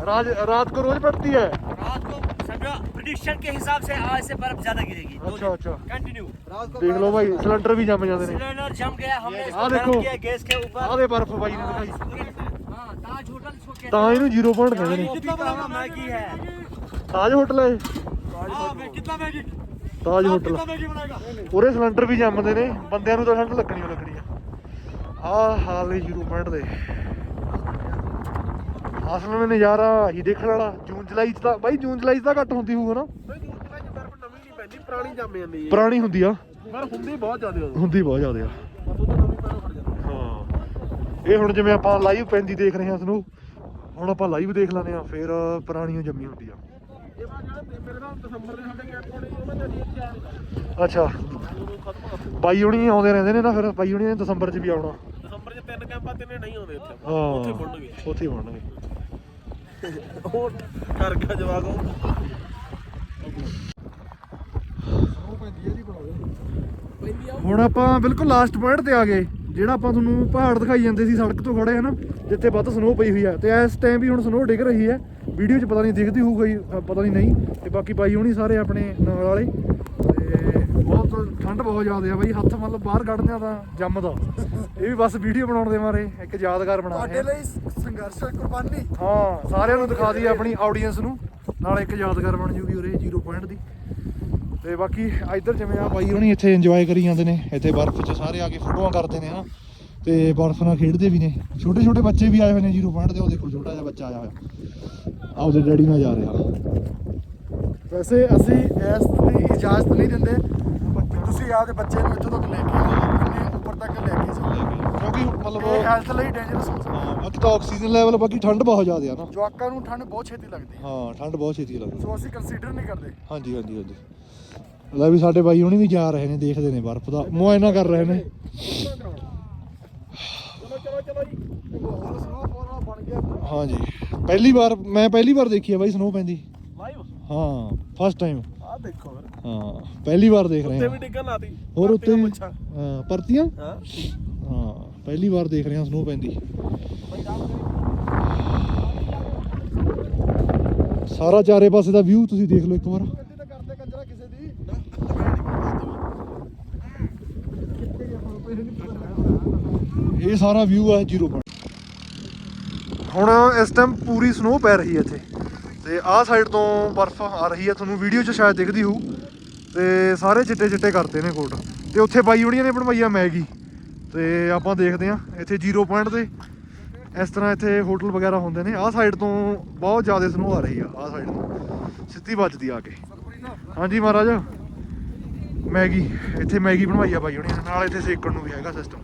राज रात को रोज पड़ती है रात को समझो प्रिडिक्शन के हिसाब से आज से बर्फ ज्यादा गिरेगी अच्छा अच्छा कंटिन्यू देख लो भाई सिलेंडर भी जम जाते ने सिलेंडर जम गया हमने आ इसको देखो। गर्म किया गैस के ऊपर आधे बर्फ भाई ने दिखाई हाँ, ਤਾਂ ਇਹਨੂੰ 0 ਪੁਆਇੰਟ ਕਹਿੰਦੇ ਨੇ। ਕਿੰਨਾ ਬੜਾ ਹੈ? ਤਾਜ ਹੋਟਲ ਹੈ ਆ ਸਿਲੰਡਰ ਵੀ ਜੰਮਦੇ ਨੇ ਬੰਦਿਆਂ ਨੂੰ ਤਾਂ ਠੰਡ ਲੱਗਣੀ ਲੱਗਣੀ ਆ। ਹਾਲ ਹੈ 0 ਪੁਆਇੰਟ ਦੇ। ਅਸਲ ਵਿੱਚ ਨਜ਼ਾਰਾ ਹੀ ਦੇਖਣ ਵਾਲਾ ਜੂਨ ਜੁਲਾਈ ਚ ਤਾਂ ਬਾਈ ਜੂਨ ਜੁਲਾਈ ਚ ਤਾਂ ਘੱਟ ਹੁੰਦੀ ਹੋਊਗਾ ਨਾ। ਪੁਰਾਣੀ ਜੰਮ ਜਾਂਦੀ ਪੁਰਾਣੀ ਹੁੰਦੀ ਆ। ਪਰ ਹੁੰਦੀ ਬਹੁਤ ਜ਼ਿਆਦਾ ਹੁੰਦੀ ਬਹੁਤ ਜ਼ਿਆਦਾ ਇਹ ਹੁਣ ਜਿਵੇਂ ਆਪਾਂ ਲਾਈਵ ਪੈਂਦੀ ਦੇਖ ਰਹੇ ਹਾਂ ਇਸ ਨੂੰ ਹੁਣ ਆਪਾਂ ਲਾਈਵ ਦੇਖ ਲੈਂਦੇ ਆ ਫਿਰ ਪੁਰਾਣੀ ਓ ਜੰਮੀ ਹੁੰਦੀ ਆ ਅੱਛਾ। ਬਾਈ ਹੁਣੀ ਆਉਂਦੇ ਰਹਿੰਦੇ ਨੇ ਨਾ ਫਿਰ ਬਾਈ ਹੁਣੀ ਨੇ ਦਸੰਬਰ 'ਚ ਵੀ ਆਉਣਾ। ਦਸੰਬਰ 'ਚ ਤਿੰਨ ਕੈਂਪਾਂ ਤਿੰਨੇ ਨਹੀਂ ਆਉਂਦੇ ਇੱਥੇ। ਹਾਂ ਉੱਥੇ ਬਣਨਗੇ। ਉੱਥੇ ਹੀ ਬਣਨਗੇ। ਉਹ ਕਰ ਗਿਆ ਜਵਾਕ ਉਹ ਹੁਣ ਆਪਾਂ ਬਿਲਕੁਲ ਲਾਸਟ ਪੁਆਇੰਟ ਤੇ ਆ ਗਏ। ਜਿਹੜਾ ਆਪਾਂ ਤੁਹਾਨੂੰ ਪਹਾੜ ਦਿਖਾਈ ਜਾਂਦੇ ਸੀ ਸੜਕ ਤੋਂ ਖੜੇ ਹਨਾ ਜਿੱਥੇ ਵੱਧ ਸਨੋ ਪਈ ਹੋਈ ਆ। ਤੇ ਇਸ ਟਾਈਮ ਵੀ ਹੁਣ ਸਨੋ ਡਿੱਗ ਰਹੀ ਹੈ ਵੀਡੀਓ 'ਚ ਪਤਾ ਨਹੀਂ ਦਿਖਦੀ ਹੋਊਗਾ ਪਤਾ ਨਹੀਂ ਨਹੀਂ। ਤੇ ਬਾਕੀ ਬਾਈ ਹੁਣੀ ਸਾਰੇ ਆਪਣੇ ਨਾਲ ਵਾਲੇ। ਤੇ ਬਹੁਤ ਠੰਡ ਬਹੁਤ ਜ਼ਿਆਦਾ ਆ ਬਾਈ। ਹੱਥ ਮਤਲਬ ਬਾਹਰ ਕੱਢਦਿਆਂ ਤਾਂ ਜੰਮਦਾ ਇਹ ਵੀ ਬਸ ਵੀਡੀਓ ਬਣਾਉਣ ਦੇ ਮਾਰੇ। ਇੱਕ ਯਾਦਗਾਰ ਬਣਾ ਰਹੇ ਆ। ਲਈ ਸੰਘਰਸ਼ ਕੁਰਬਾਨੀ। ਹਾਂ ਸਾਰਿਆਂ ਨੂੰ ਦਿਖਾ ਦਈਏ ਆਪਣੀ ਆਡੀਅנס ਨੂੰ। ਨਾਲ ਇੱਕ ਯਾਦਗਾਰ ਬਣ ਜੂਗੀ ਉਰੇ 0 ਪੁਆਇੰਟ ਦੀ। ਤੇ ਬਾਕੀ ਇੱਧਰ ਜਿਵੇਂ ਆ ਬਾਈ ਹੁਣੀ ਇੱਥੇ ਇੰਜੋਏ ਕਰੀ ਜਾਂਦੇ ਨੇ, ਇੱਥੇ ਬਰਫ਼ 'ਚ ਸਾਰੇ ਆ ਕੇ ਫੋਟੋਆਂ ਕਰਦੇ ਨੇ ਹਾਂ ਤੇ ਬਰਫ਼ ਨਾਲ ਖੇਡਦੇ ਵੀ ਨੇ। ਛੋਟੇ ਛੋਟੇ ਬੱਚੇ ਵੀ ਆਏ ਹੋਏ ਨੇ 0 ਪੁਆਇੰਟ ਤੇ ਉਹ ਦੇਖੋ ਛੋਟਾ ਜਿਹਾ ਬੱਚਾ ਆਇਆ ਹੋਇਆ। ਆਪਦੇ ਡੈਡੀ ਨਾਲ ਜਾ ਰਿਹਾ। ਵੈਸੇ ਅਸੀਂ ਇਸ ਦੀ ਇਜਾਜ਼ਤ ਨਹੀਂ ਦਿੰਦੇ ਕਿ ਤੁਸੀਂ ਆਪਦੇ ਬੱਚੇ ਨੂੰ ਇੱਥੋਂ ਤੱਕ ਲੈ ਕੇ ਆਓ ਉੱਪਰ ਤੱਕ ਲੈ ਕੇ ਜਾਓ। ਕਿਉਂਕਿ ਮਤਲਬ ਇਹ ਹੈਲਥ ਲਈ ਡੇਂਜਰਸ ਹੋ ਸਕਦਾ। ਹਾਂ ਇੱਕ ਤਾਂ ਆਕਸੀਜਨ ਲੈਵਲ ਬਾਕੀ ਠੰਡ ਬਹੁਤ ਜ਼ਿਆਦਾ ਆ ਨਾ। ਜਵਾਕਾਂ ਨੂੰ ਠੰਡ ਬਹੁਤ ਛੇਤੀ ਲੱਗਦੀ ਹੈ। ਹਾਂ ਠੰਡ ਬਹੁਤ ਛੇਤੀ ਲੱਗਦੀ ਸੋ ਅਸੀਂ ਕੰਸੀਡਰ ਨਹੀਂ ਕਰਦੇ। ਹਾਂਜੀ ਹਾਂਜੀ ਹਾਂਜੀ। ਲੈ ਵੀ ਸਾਡੇ ਬਾਈ ਹੁਣੀ ਵੀ ਜਾ ਰਹੇ ਨੇ ਦੇਖਦੇ ਨੇ ਬਰਫ਼ ਦਾ। ਮੁਆਇਨਾ ਕਰ ਰਹੇ ਨੇ। ਚਲੋ ਚਲੋ ਚਲੋ ਜੀ ਬਣ ਗਿਆ ਹਾਂਜੀ। ਪਹਿਲੀ ਵਾਰ ਮੈਂ ਪਹਿਲੀ ਵਾਰ ਦੇਖੀ ਆ ਬਾਈ ਸਨੋ ਪੈਂਦੀ। ਲਾਈਵ ਹਾਂ ਫਸਟ ਟਾਈਮ ਆ ਦੇਖੋ ਫਿਰ। ਹਾਂ ਪਹਿਲੀ ਵਾਰ ਦੇਖ ਰਹੇ ਉੱਤੇ ਹਾਂ। ਵੀ ਡਿੱਗਣ ਲਾਤੀ। ਹੋਰ ਉੱਤੇ ਵੀ ਹਾਂ ਪਰਤੀਆਂ? ਹਾਂ। ਹਾਂ। ਪਹਿਲੀ ਵਾਰ ਦੇਖ ਰਹੇ ਹਾਂ ਸਨੋ ਪੈਂਦੀ। ਸਾਰਾ ਚਾਰੇ ਪਾਸੇ ਦਾ ਵਿਊ ਤੁਸੀਂ ਦੇਖ ਲਓ ਇੱਕ ਵਾਰ। ਇਹ ਸਾਰਾ ਵਿਊ ਹੈ ਜ਼ੀਰੋ ਹੁਣ ਇਸ ਟਾਈਮ ਪੂਰੀ ਸਨੋ ਪੈ ਰਹੀ ਹੈ ਇੱਥੇ। ਤੇ ਆਹ ਸਾਈਡ ਤੋਂ ਬਰਫ਼ ਆ ਰਹੀ ਹੈ, ਤੁਹਾਨੂੰ ਵੀਡੀਓ 'ਚ ਸ਼ਾਇਦ ਦਿਖਦੀ ਹੋਊ। ਤੇ ਸਾਰੇ ਚਿੱਟੇ ਚਿੱਟੇ ਕਰਤੇ ਨੇ ਕੋਟ। ਤੇ ਉੱਥੇ ਬਾਈ ਹੁਣੀਆਂ ਨੇ ਬਣਵਾਈ ਮੈਗੀ। ਤੇ ਆਪਾਂ ਦੇਖਦੇ ਆ ਇੱਥੇ ਜ਼ੀਰੋ ਪੁਆਇੰਟ ਤੇ ਇਸ ਤਰ੍ਹਾਂ ਇੱਥੇ ਹੋਟਲ ਵਗੈਰਾ ਹੁੰਦੇ ਨੇ। ਆਹ ਸਾਈਡ ਤੋਂ ਬਹੁਤ ਜ਼ਿਆਦਾ ਸਨੋ ਆ ਰਹੀ ਆ, ਆਹ ਸਾਈਡ ਤੋਂ। ਸਿੱਧੀ ਵੱਜਦੀ ਆ ਕੇ। ਹਾਂਜੀ ਮਹਾਰਾਜ। ਮੈਗੀ, ਇੱਥੇ ਮੈਗੀ ਬਣਵਾਈ ਆ ਬਾਈ ਹੁਣੀ, ਨਾਲ ਇੱਥੇ ਸੇਕਣ ਨੂੰ ਵੀ ਹੈਗਾ ਸਿਸਟਮ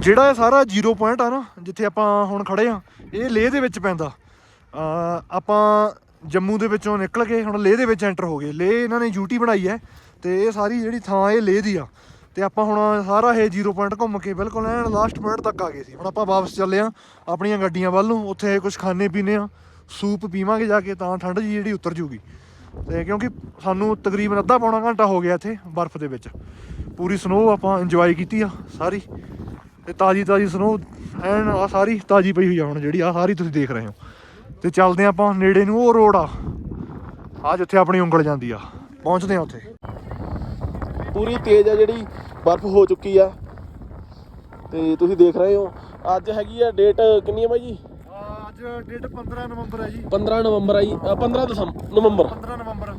ਜਿਹੜਾ ਇਹ ਸਾਰਾ 0 ਪੁਆਇੰਟ ਆ ਨਾ, ਜਿੱਥੇ ਆਪਾਂ ਹੁਣ ਖੜੇ ਆ, ਇਹ ਲੇਹ ਦੇ ਵਿੱਚ ਪੈਂਦਾ। ਆਪਾਂ ਜੰਮੂ ਦੇ ਵਿੱਚੋਂ ਨਿਕਲ ਕੇ ਹੁਣ ਲੇਹ ਦੇ ਵਿੱਚ ਐਂਟਰ ਹੋ ਗਏ। ਲੇਹ ਇਹਨਾਂ ਨੇ ਯੂਟੀ ਬਣਾਈ ਹੈ ਤੇ ਇਹ ਸਾਰੀ ਜਿਹੜੀ ਥਾਂ ਇਹ ਲੇਹ ਦੀ ਆ। ਤੇ ਆਪਾਂ ਹੁਣ ਸਾਰਾ ਇਹ 0 ਪੁਆਇੰਟ ਘੁੰਮ ਕੇ ਬਿਲਕੁਲ ਐਨ ਲਾਸਟ ਪੁਆਇੰਟ ਤੱਕ ਆ ਗਏ ਸੀ। ਹੁਣ ਆਪਾਂ ਵਾਪਸ ਚੱਲੇ ਆ ਆਪਣੀਆਂ ਗੱਡੀਆਂ ਵੱਲ ਨੂੰ। ਉੱਥੇ ਕੁਝ ਖਾਣੇ ਪੀਣੇ ਆ, ਸੂਪ ਪੀਵਾਂਗੇ ਜਾ ਕੇ ਤਾਂ ਠੰਡ ਜੀ ਜਿਹੜੀ ਉਤਰ ਜੂਗੀ। ਤੇ ਕਿਉਂਕਿ ਸਾਨੂੰ ਤਕਰੀਬਨ ਅੱਧਾ ਪੌਣਾ ਘੰਟਾ ਹੋ ਗਿਆ ਇੱਥੇ ਬਰਫ਼ ਦੇ ਵਿੱਚ। ਪੂਰੀ ਸਨੋ ਆਪਾਂ ਇੰਜੋਏ ਕੀਤੀ ਆ ਸਾਰੀ। ਤੇ ਤਾਜੀ ਤਾਜੀ ਸਨੋ ਐਨ ਆ ਸਾਰੀ ਤਾਜੀ ਪਈ ਹੋਈ ਆ ਹੁਣ ਜਿਹੜੀ, ਆ ਸਾਰੀ ਤੁਸੀਂ ਦੇਖ ਰਹੇ ਹੋ। ਤੇ ਚੱਲਦੇ ਆ ਆਪਾਂ ਨੇੜੇ ਨੂੰ ਉਹ ਰੋਡ ਆ। ਆ ਜਿੱਥੇ ਆਪਣੀ ਉਂਗਲ ਜਾਂਦੀ ਆ। ਪਹੁੰਚਦੇ ਆ ਉੱਥੇ। ਪੂਰੀ ਤੇਜ਼ ਆ ਜਿਹੜੀ ਬਰਫ਼ ਹੋ ਚੁੱਕੀ ਆ। ਤੇ ਤੁਸੀਂ ਦੇਖ ਰਹੇ ਹੋ ਅੱਜ ਹੈਗੀ ਆ ਡੇਟ ਕਿੰਨੀ ਹੈ ਬਾਈ ਜੀ? ਅੱਜ ਡੇਟ 15 ਨਵੰਬਰ ਹੈ ਜੀ। 15 ਨਵੰਬਰ ਆ ਜੀ ਅ, 15 ਦਸੰਬਰ ਨਵੰਬਰ। 15 ਨਵੰਬਰ।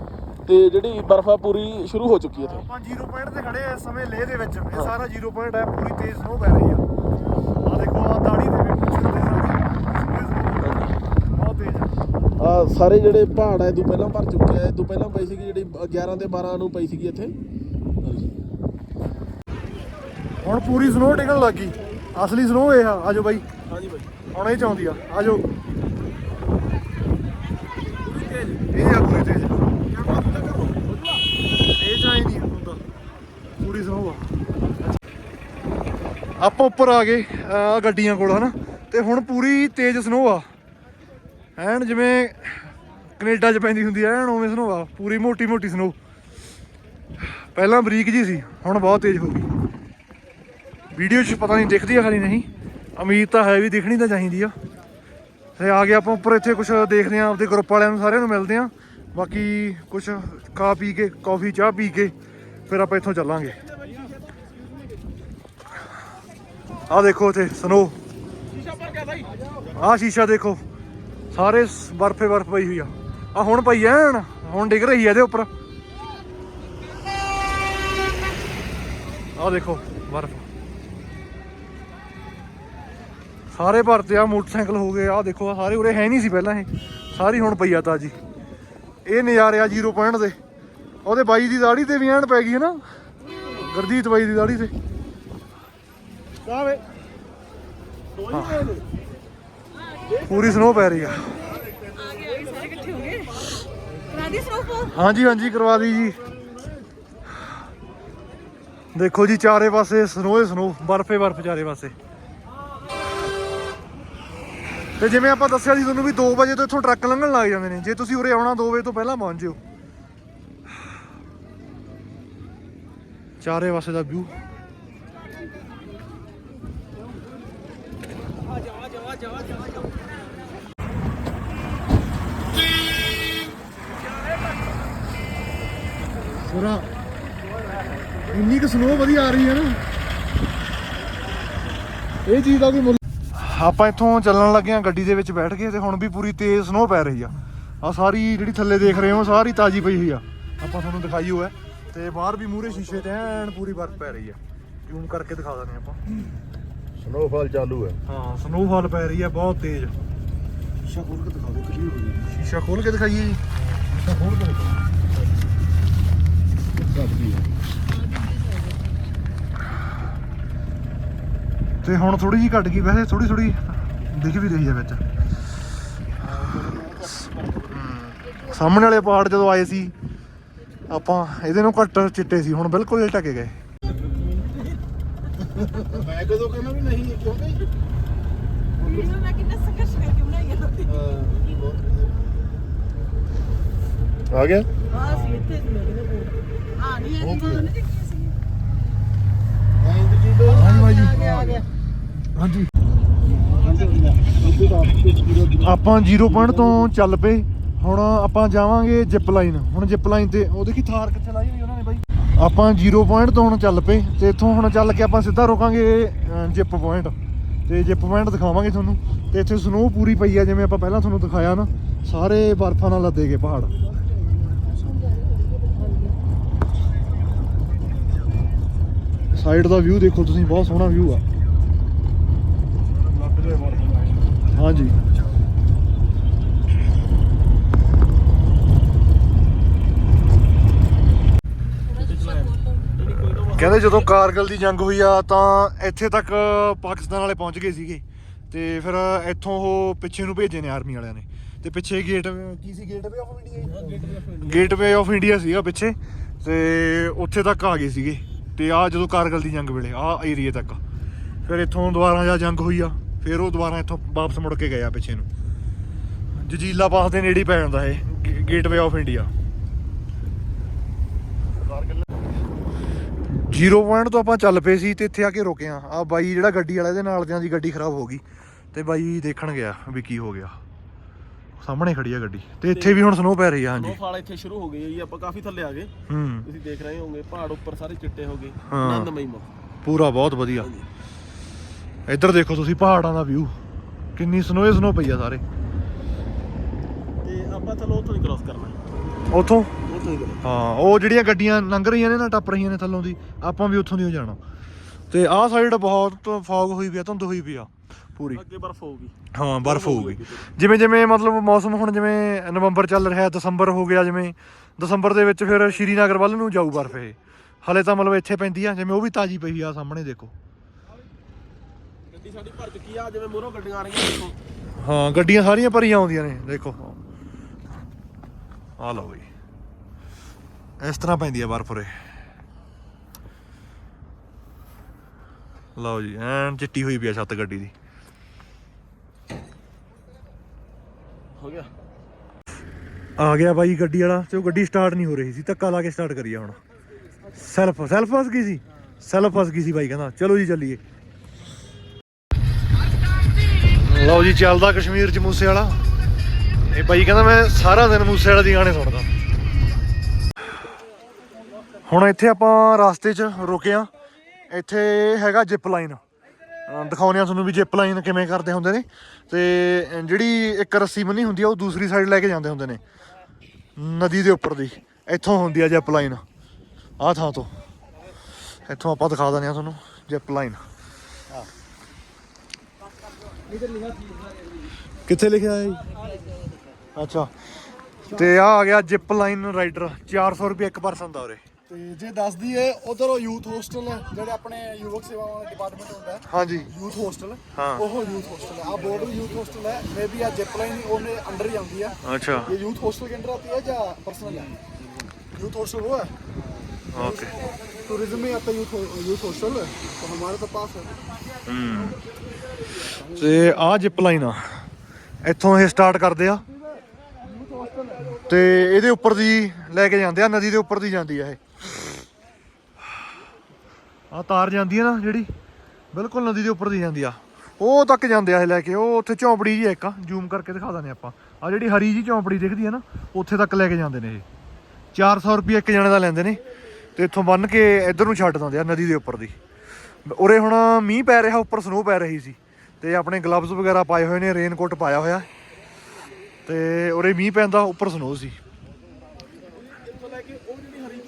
ਤੇ ਜਿਹੜੀ ਬਰਫ਼ ਆ ਪੂਰੀ ਸ਼ੁਰੂ ਹੋ ਚੁੱਕੀ ਹੈ ਆਪਾਂ 0 ਪੁਆਇੰਟ ਤੇ ਖੜੇ ਆ ਇਸ ਸਮੇਂ ਲੇਹ ਦੇ ਵਿੱਚ। ਇਹ ਸਾਰਾ 0 ਪੁਆਇੰਟ ਹੈ ਪੂਰੀ ਤੇਜ਼ ਸਨੋ ਪੈ ਰਹੀ ਆ। ਆ ਦੇਖੋ ਆ ਦਾੜੀ ਦੇ ਵੀ ਪੁੱਛਦੇ ਸਾਰੇ ਬਹੁਤ ਤੇਜ਼ ਆ ਸਾਰੇ ਜਿਹੜੇ ਪਹਾੜ ਇਹ ਤੋਂ ਪਹਿਲਾਂ ਭਰ ਚੁੱਕੇ ਆ ਇਹ ਤੋਂ ਪਹਿਲਾਂ ਪਈ ਸੀਗੀ ਜਿਹੜੀ 11 ਤੇ 12 ਨੂੰ ਪਈ ਸੀਗੀ ਇੱਥੇ। ਹੁਣ ਪੂਰੀ ਸਨੋ ਡਿੱਗਣ ਲੱਗ ਅਸਲੀ ਸਨੋ ਇਹ ਆ ਆਜੋ ਬਾਈ। ਹਾਂਜੀ ਬਾਈ। ਹੁਣ ਇਹ ਚਾਉਂਦੀ ਆ ਆਜੋ। ਇਹ ਆ ਪੂਰੀ ਤੇਜ਼। ਇਹ ਚਾਹੀ ਨਹੀਂ ਹੁੰਦਾ। ਪੂਰੀ ਸਨੋ ਆ। ਆਪਾਂ ਉੱਪਰ ਆ ਗਏ ਆ ਗੱਡੀਆਂ ਕੋਲ ਹਨਾ? ਤੇ ਹੁਣ ਪੂਰੀ ਤੇਜ਼ ਸਨੋ ਆ। ਐਨ ਜਿਵੇਂ ਕੈਨੇਡਾ 'ਚ ਪੈਂਦੀ ਹੁੰਦੀ ਐ ਐਨ ਉਵੇਂ ਸਨੋ ਆ ਪੂਰੀ ਮੋਟੀ ਮੋਟੀ ਸਨੋ। ਪਹਿਲਾਂ ਬਰੀਕ ਜੀ ਸੀ, ਹੁਣ ਬਹੁਤ ਤੇਜ਼ ਹੋ ਗਈ। ਵੀਡੀਓ 'ਚ ਪਤਾ ਨਹੀਂ ਦਿਖਦੀ ਆ ਖਾਲੀ ਨਹੀਂ। ਉਮੀਦ ਤਾਂ ਹੈ ਵੀ ਦਿਖਣੀ ਤਾਂ ਚਾਹੀਦੀ ਆ। ਤੇ ਆ ਗਏ ਆਪਾਂ ਉੱਪਰ, ਇੱਥੇ ਕੁਝ ਦੇਖਦੇ ਆਂ, ਆਪਦੇ ਗਰੁੱਪ ਵਾਲਿਆਂ ਨੂੰ ਸਾਰਿਆਂ ਨੂੰ ਮਿਲਦੇ ਆਂ। ਬਾਕੀ ਕੁਝ ਖਾ ਪੀ ਕੇ ਕਾਫੀ ਚਾਹ ਪੀ ਕੇ, ਫਿਰ ਆਪਾਂ ਇੱਥੋਂ ਚੱਲਾਂਗੇ। ਆਹ ਦੇਖੋ ਇੱਥੇ ਸਨੋ। ਆਹ ਸ਼ੀਸ਼ਾ ਦੇਖੋ। ਸਾਰੇ ਬਰਫੇ ਬਰਫ ਪਈ ਹੋਈ ਆ। ਆ ਹੁਣ ਪਈ ਐਨ ਹੁਣ ਡਿੱਗ ਰਹੀ ਆ ਇਹਦੇ ਉੱਪਰ। ਆਹ ਦੇਖੋ ਬਰਫ। ਸਾਰੇ ਭਰਤੇ ਆ ਮੋਟਰਸਾਈਕਲ ਹੋ ਗਏ ਆ ਦੇਖੋ ਸਾਰੇ ਉਰੇ ਹੈ ਨਹੀਂ ਸੀ ਪਹਿਲਾਂ ਇਹ। ਸਾਰੀ ਹੁਣ ਪਈ ਆ ਤਾਜੀ। ਇਹ ਨਜ਼ਾਰੇ ਆ ਜ਼ੀਰੋ ਪੁਆਇੰਟ ਦੇ। ਉਹਦੇ ਬਾਈ ਦੀ ਦਾੜੀ ਤੇ ਵੀ ਐਨ ਪੈ ਗਈ ਹੈ ਨਾ। ਗੁਰਜੀਤ ਬਾਈ ਦੀ ਦਾੜੀ ਤੇ। ਕਾਵੇ ਪੂਰੀ ਸਨੋ ਪੈ ਰਹੀ ਆ। ਸਾਰੇ ਇਕੱਠੇ ਹੋ ਗਏ ਕਰਾ ਦੀ ਸਨੋਫਾਲ ਹਾਂਜੀ ਹਾਂਜੀ, ਕਰਵਾ ਦੀ ਜੀ। ਦੇਖੋ ਜੀ, ਚਾਰੇ ਪਾਸੇ ਸਨੋ ਹੀ ਸਨੋ ਬਰਫੇ ਬਰਫ ਚਾਰੇ ਪਾਸੇ। ਤੇ ਜਿਵੇਂ ਆਪਾਂ ਦੱਸਿਆ ਸੀ ਤੁਹਾਨੂੰ ਵੀ 2 ਵਜੇ ਤੋਂ ਇੱਥੋਂ ਟਰੱਕ ਲੰਘਣ ਲੱਗ ਜਾਂਦੇ ਨੇ। ਜੇ ਤੁਸੀਂ ਉਰੇ ਆਉਣਾ 2 ਵਜੇ ਤੋਂ ਪਹਿਲਾਂ ਪਹੁੰਚ ਜਿਓ। ਚਾਰੇ ਪਾਸੇ ਦਾ ਵਿਊ ਪੂਰਾ ਇੰਨੀ ਕੁ ਸਨੋ ਵਧੀਆ ਆ ਰਹੀ ਹੈ ਨਾ। ਇਹ ਚੀਜ਼ ਦਾ ਕੋਈ ਮੁੱਲ ਆਪਾਂ ਇੱਥੋਂ ਚੱਲਣ ਲੱਗੇ ਆ ਗੱਡੀ ਦੇ ਵਿੱਚ ਬੈਠ ਕੇ ਤੇ ਹੁਣ ਵੀ ਪੂਰੀ ਤੇਜ਼ ਸਨੋ ਪੈ ਰਹੀ ਆ। ਆ ਸਾਰੀ ਜਿਹੜੀ ਥੱਲੇ ਦੇਖ ਰਹੇ ਹੋ ਸਾਰੀ ਤਾਜੀ ਪਈ ਹੋਈ ਆ। ਆਪਾਂ ਤੁਹਾਨੂੰ ਦਿਖਾਈ ਹੋਇਆ। ਤੇ ਬਾਹਰ ਵੀ ਮੂਰੇ ਸ਼ੀਸ਼ੇ ਤੇ ਐਨ ਪੂਰੀ ਬਰਫ਼ ਪੈ ਰਹੀ ਆ। ਜ਼ੂਮ ਕਰਕੇ ਦਿਖਾ ਦਿੰਦੇ ਆਪਾਂ। ਸਨੋਫਾਲ ਚਾਲੂ ਹੈ। ਹਾਂ ਸਨੋਫਾਲ ਪੈ ਰਹੀ ਆ ਬਹੁਤ ਤੇਜ਼। ਸ਼ੀਸ਼ਾ ਖੋਲ ਕੇ ਦਿਖਾ ਦੇ ਕਲੀਅਰ ਹੋ ਗਈ ਸ਼ੀਸ਼ਾ ਖੋਲ ਕੇ ਦਿਖਾਈਏ ਜੀ। ਸ਼ੀਸ਼ਾ ਖੋਲ ਕੇ ਦਿਖਾ ਹੈ ਤੇ ਹੁਣ ਥੋੜੀ ਜੀ ਘਟ ਗਈ ਵੈਸੇ ਥੋੜੀ ਥੋੜੀ ਦਿਖ ਵੀ ਰਹੀ ਆ ਵਿੱਚ। ਸਾਹਮਣੇ ਵਾਲੇ ਪਹਾੜ ਜਦੋਂ ਆਏ ਸੀ ਆਪਾਂ ਇਹਦੇ ਨੂੰ ਘੱਟ ਚਿੱਟੇ ਸੀ ਹੁਣ ਬਿਲਕੁਲ ਹੀ ਢਕੇ ਗਏ। ਮੈਂ ਕਦੋਂ ਕਹਿੰਦਾ ਵੀ ਨਹੀਂ ਕਿਉਂ ਨਹੀਂ ਵੀਡੀਓ ਮੈਂ ਕਿੰਨਾ ਸੰਘਰਸ਼ ਕਰਕੇ ਬਣਾਈ ਆ ਆ ਗਿਆ? ਆ ਸੀ ਇੱਥੇ ਸੀ ਹਾਂਜੀ ਆਪਾਂ 0 ਪੁਆਇੰਟ ਤੋਂ ਚੱਲ ਪਏ। ਹੁਣ ਆਪਾਂ ਜਾਵਾਂਗੇ ਜਿਪ ਲਾਈਨ ਹੁਣ ਜਿਪ ਲਾਈਨ ਤੇ ਉਹ ਦੇਖੀ ਥਾਰ ਕਿੱਥੇ ਲਾਈ ਹੋਈ ਉਹਨਾਂ ਨੇ ਬਾਈ? ਆਪਾਂ 0 ਪੁਆਇੰਟ ਤੋਂ ਹੁਣ ਚੱਲ ਪਏ। ਤੇ ਇੱਥੋਂ ਹੁਣ ਚੱਲ ਕੇ ਆਪਾਂ ਸਿੱਧਾ ਰੋਕਾਂਗੇ ਜਿਪ ਪੁਆਇੰਟ ਤੇ ਜਿਪ ਪੁਆਇੰਟ ਦਿਖਾਵਾਂਗੇ ਤੁਹਾਨੂੰ। ਤੇ ਇੱਥੇ ਸਨੋ ਪੂਰੀ ਪਈ ਆ, ਜਿਵੇਂ ਆਪਾਂ ਪਹਿਲਾਂ ਤੁਹਾਨੂੰ ਦਿਖਾਇਆ ਨਾ। ਸਾਰੇ ਬਰਫਾਂ ਨਾਲ ਲੱਦੇ ਗਏ ਪਹਾੜ। ਸਾਈਡ ਦਾ ਵਿਊ ਦੇਖੋ ਤੁਸੀਂ ਬਹੁਤ ਸੋਹਣਾ ਵਿਊ ਆ। ਹਾਂਜੀ। ਕਹਿੰਦੇ ਜਦੋਂ ਕਾਰਗਲ ਦੀ ਜੰਗ ਹੋਈ ਆ ਤਾਂ ਇੱਥੇ ਤੱਕ ਪਾਕਿਸਤਾਨ ਵਾਲੇ ਪਹੁੰਚ ਗਏ ਸੀਗੇ। ਤੇ ਫਿਰ ਇੱਥੋਂ ਉਹ ਪਿੱਛੇ ਨੂੰ ਭੇਜੇ ਨੇ ਆਰਮੀ ਵਾਲਿਆਂ ਨੇ। ਤੇ ਪਿੱਛੇ ਗੇਟ ਕੀ ਸੀ gateway of India gateway of India ਸੀਗਾ ਪਿੱਛੇ। ਤੇ ਉੱਥੇ ਤੱਕ ਆ ਗਏ ਸੀਗੇ। ਤੇ ਆ ਜਦੋਂ ਕਾਰਗਲ ਦੀ ਜੰਗ ਵੇਲੇ ਆ ਏਰੀਏ ਤੱਕ। ਫਿਰ ਇੱਥੋਂ ਦੁਬਾਰਾ ਜਾ ਜੰਗ ਹੋਈ ਆ, ਫਿਰ ਉਹ ਦੁਬਾਰਾ ਇੱਥੋਂ ਵਾਪਸ ਮੁੜ ਕੇ ਗਏ ਆ ਪਿੱਛੇ ਨੂੰ। ਜਜੀਲਾ ਪਾਸ ਦੇ ਨੇੜੇ ਹੀ ਪੈ ਜਾਂਦਾ ਇਹ gateway of India zero point ਤੋਂ ਆਪਾਂ ਚੱਲ ਪਏ ਸੀ ਤੇ ਇੱਥੇ ਆ ਕੇ ਰੁਕੇ ਆ। ਆ ਬਾਈ ਜਿਹੜਾ ਗੱਡੀ ਵਾਲਾ, ਇਹਦੇ ਨਾਲ ਦਿਆਂ ਦੀ ਗੱਡੀ ਖਰਾਬ ਹੋ ਗਈ। ਤੇ ਬਾਈ ਦੇਖਣ ਗਿਆ ਵੀ ਕੀ ਹੋ ਗਿਆ। ਸਾਹਮਣੇ ਖੜੀ ਆ ਗੱਡੀ। ਤੇ ਇੱਥੇ ਵੀ ਹੁਣ ਸਨੋ ਪੈ ਰਹੀ ਆ ਹਾਂਜੀ। ਸਨੋਫਾਲ ਇੱਥੇ ਸ਼ੁਰੂ ਹੋ ਗਈ ਹੈ ਜੀ ਆਪਾਂ ਕਾਫੀ ਥੱਲੇ ਆ ਗਏ। ਹੂੰ। ਤੁਸੀਂ ਦੇਖ ਰਹੇ ਹੋਵੋਗੇ ਪਹਾੜ ਉੱਪਰ ਸਾਰੇ ਚਿੱਟੇ ਹੋ ਗਏ। ਹਾਂ। ਆਨੰਦਮਈ ਮੌ ਪੂਰਾ ਬਹੁਤ ਵਧੀਆ। ਇੱਧਰ ਦੇਖੋ ਤੁਸੀਂ ਪਹਾੜਾਂ ਦਾ ਵਿਊ ਕਿੰਨੀ ਸਨੋ ਹੀ ਸਨੋ ਪਈ ਆ ਸਾਰੇ। ਤੇ ਆਪਾਂ ਥੱਲੋਂ ਉੱਥੋਂ ਹੀ ਕ੍ਰਾਸ ਕਰਨਾ। ਉੱਥੋਂ? ਉੱਥੋਂ ਹੀ ਕਰਨਾ ਹਾਂ ਉਹ ਜਿਹੜੀਆਂ ਗੱਡੀਆਂ ਲੰਘ ਰਹੀਆਂ ਨੇ ਨਾ ਟੱਪ ਰਹੀਆਂ ਨੇ ਥੱਲੋਂ ਦੀ ਆਪਾਂ ਵੀ ਉੱਥੋਂ ਦੀ ਹੋ ਜਾਣਾ। ਤੇ ਆਹ ਸਾਈਡ ਬਹੁਤ ਫੌਗ ਹੋਈ ਪਈ ਆ ਧੁੰਦ ਹੋਈ ਪਈ ਆ। ਪੂਰੀ। ਅੱਗੇ ਬਰਫ਼ ਹੋਊਗੀ। ਹਾਂ ਬਰਫ਼ ਹੋਊਗੀ ਜਿਵੇਂ ਜਿਵੇਂ ਮਤਲਬ ਮੌਸਮ ਹੁਣ ਜਿਵੇਂ ਨਵੰਬਰ ਚੱਲ ਰਿਹਾ ਹੈ ਦਸੰਬਰ ਹੋ ਗਿਆ ਜਿਵੇਂ ਦਸੰਬਰ ਦੇ ਵਿੱਚ ਫਿਰ ਸ਼੍ਰੀਨਗਰ ਵੱਲ ਨੂੰ ਜਾਊ ਬਰਫ਼ ਇਹ। ਹਲੇ ਤਾਂ ਮਤਲਬ ਇੱਥੇ ਪੈਂਦੀ ਆ ਜਿਵੇਂ ਉਹ ਵੀ ਤਾਜੀ ਪਈ ਆ ਸਾਹਮਣੇ ਦੇਖੋ। ਗੱਡੀ ਸਾਡੀ ਭਰ ਚੁੱਕੀ ਆ ਜਿਵੇਂ ਮੂਹਰੋਂ ਗੱਡੀਆਂ ਆ ਰਹੀਆਂ ਦੇਖੋ। ਹਾਂ ਗੱਡੀਆਂ ਸਾਰੀਆਂ ਭਰੀਆਂ ਆਉਂਦੀਆਂ ਨੇ ਦੇਖੋ। ਆ ਲਓ ਬਈ। ਇਸ ਤਰ੍ਹਾਂ ਪੈਂਦੀ ਆ ਬਰਫ਼ ਉਰੇ। ਲਓ ਜੀ ਐਨ ਚਿੱਟੀ ਹੋਈ ਪਈ ਆ ਛੱਤ ਗੱਡੀ ਦੀ। ਹੋ ਗਿਆ। ਆ ਗਿਆ ਬਾਈ ਗੱਡੀ ਵਾਲਾ, ਤੇ ਉਹ ਗੱਡੀ ਸਟਾਰਟ ਨਹੀਂ ਹੋ ਰਹੀ ਸੀ, ਧੱਕਾ ਲਾ ਕੇ ਸਟਾਰਟ ਕਰੀਏ ਹੁਣ। ਸੈਲਫ ਸੈਲਫ ਫਸ ਗਈ ਸੀ ਸੈਲਫ ਫਸ ਗਈ ਸੀ ਬਾਈ ਕਹਿੰਦਾ, ਚਲੋ ਜੀ ਚੱਲੀਏ। ਲਓ ਜੀ, ਚੱਲਦਾ ਕਸ਼ਮੀਰ ਚ ਮੂਸੇ ਵਾਲਾ। ਇਹ ਬਾਈ ਕਹਿੰਦਾ, ਮੈਂ ਸਾਰਾ ਦਿਨ ਮੂਸੇ ਵਾਲੇ ਦੀ ਗਾਣੇ ਸੁਣਦਾ। ਹੁਣ ਇੱਥੇ ਆਪਾਂ ਰਸਤੇ 'ਚ ਰੁਕੇ ਆ। ਇੱਥੇ ਹੈਗਾ ਜਿਪ ਲਾਈਨ ਦਿਖਾਉਂਦੇ ਆ ਤੁਹਾਨੂੰ ਵੀ ਜਿਪ ਲਾਈਨ ਕਿਵੇਂ ਕਰਦੇ ਹੁੰਦੇ ਨੇ। ਤੇ ਜਿਹੜੀ ਇੱਕ ਰੱਸੀ ਬੰਨੀ ਹੁੰਦੀ ਆ, ਉਹ ਦੂਸਰੀ ਸਾਈਡ ਲੈ ਕੇ ਜਾਂਦੇ ਹੁੰਦੇ ਨੇ। ਨਦੀ ਦੇ ਉੱਪਰ ਦੀ। ਇੱਥੋਂ ਹੁੰਦੀ ਆ ਜਿਪ ਲਾਈਨ ਆਹ ਥਾਂ ਤੋਂ। ਇੱਥੋਂ ਆਪਾਂ ਦਿਖਾ ਦਿੰਦੇ ਆ ਤੁਹਾਨੂੰ ਜਿਪ ਲਾਈਨ ਕਿੱਥੇ ਲਿਖਿਆ ਹੈ ਜੀ? ਅੱਛਾ। ਤੇ ਆ ਆ ਗਿਆ ਜਿਪ ਲਾਈਨ ਰਾਈਡਰ 400 ਰੁਪਏ ਇੱਕ ਪਰਸਨ ਦਾ ਉਰੇ। ਤੇ ਜੇ ਦੱਸ ਦਈਏ ਉਧਰ ਉਹ ਯੂਥ ਹੋਸਟਲ ਹੈ ਜਿਹੜੇ ਆਪਣੇ ਯੁਵਕ ਸੇਵਾਵਾਂ ਡਿਪਾਰਟਮੈਂਟ ਹੁੰਦਾ ਹੈ ਹਾਂਜੀ ਯੂਥ ਹੋਸਟਲ ਹਾਂ। ਉਹ ਯੂਥ ਹੋਸਟਲ है आप बोल रहे यूथ हॉस्टल है मे बी या जेपलाइन ओने अंडर ही आती है ਅੱਛਾ ये यूथ हॉस्टल के अंडर आती है या पर्सनल है यूथ हॉस्टल वो है ਓਕੇ टूरिज्म में आता है यूथ यूथ हॉस्टल तो हमारे तो पास है ਤੇ ਆ ਜਿਪ ਲਾਈਨ ਆ ਇੱਥੋਂ ਇਹ ਸਟਾਰਟ ਕਰਦੇ ਆ ਤੇ ਇਹਦੇ ਉੱਪਰ ਦੀ ਲੈ ਕੇ ਜਾਂਦੇ ਆ ਨਦੀ ਦੇ ਉੱਪਰ ਦੀ ਜਾਂਦੀ ਆ ਇਹ ਆ ਤਾਰ ਜਾਂਦੀ ਆ ਨਾ ਜਿਹੜੀ, ਬਿਲਕੁਲ ਨਦੀ ਦੇ ਉੱਪਰ ਦੀ ਜਾਂਦੀ ਆ। ਉਹ ਤੱਕ ਜਾਂਦੇ ਆ ਇਹ ਲੈ ਕੇ, ਉਹ ਉੱਥੇ ਝੌਂਪੜੀ ਜੀ ਇੱਕ ਆ ਜ਼ੂਮ ਕਰਕੇ ਦਿਖਾ ਦਿੰਦੇ ਆਪਾਂ। ਆ ਜਿਹੜੀ ਹਰੀ ਜੀ ਝੌਂਪੜੀ ਦਿਖਦੀ ਆ ਨਾ, ਉੱਥੇ ਤੱਕ ਲੈ ਕੇ ਜਾਂਦੇ ਨੇ ਇਹ। 400 ਰੁਪਏ ਇੱਕ ਜਣੇ ਦਾ ਲੈਂਦੇ ਨੇ, ਤੇ ਇੱਥੋਂ ਬੰਨ ਕੇ ਇੱਧਰ ਨੂੰ ਛੱਡ ਦਿੰਦੇ ਆ ਨਦੀ ਦੇ ਉੱਪਰ ਦੀ। ਉਰੇ ਹੁਣ ਮੀਂਹ ਪੈ ਰਿਹਾ, ਉੱਪਰ ਸਨੋ ਪੈ ਰਹੀ ਸੀ, ਤੇ ਆਪਣੇ ਗਲਵਜ਼ ਵਗੈਰਾ ਪਾਏ ਹੋਏ ਨੇ ਰੇਨਕੋਟ ਪਾਇਆ ਹੋਇਆ। ਤੇ ਉਰੇ ਮੀਂਹ ਪੈਂਦਾ, ਉੱਪਰ ਸਨੋ ਸੀ ਇੱਥੋਂ ਲੈ ਕੇ ਉਹ ਜਿਹੜੀ ਹਰੀ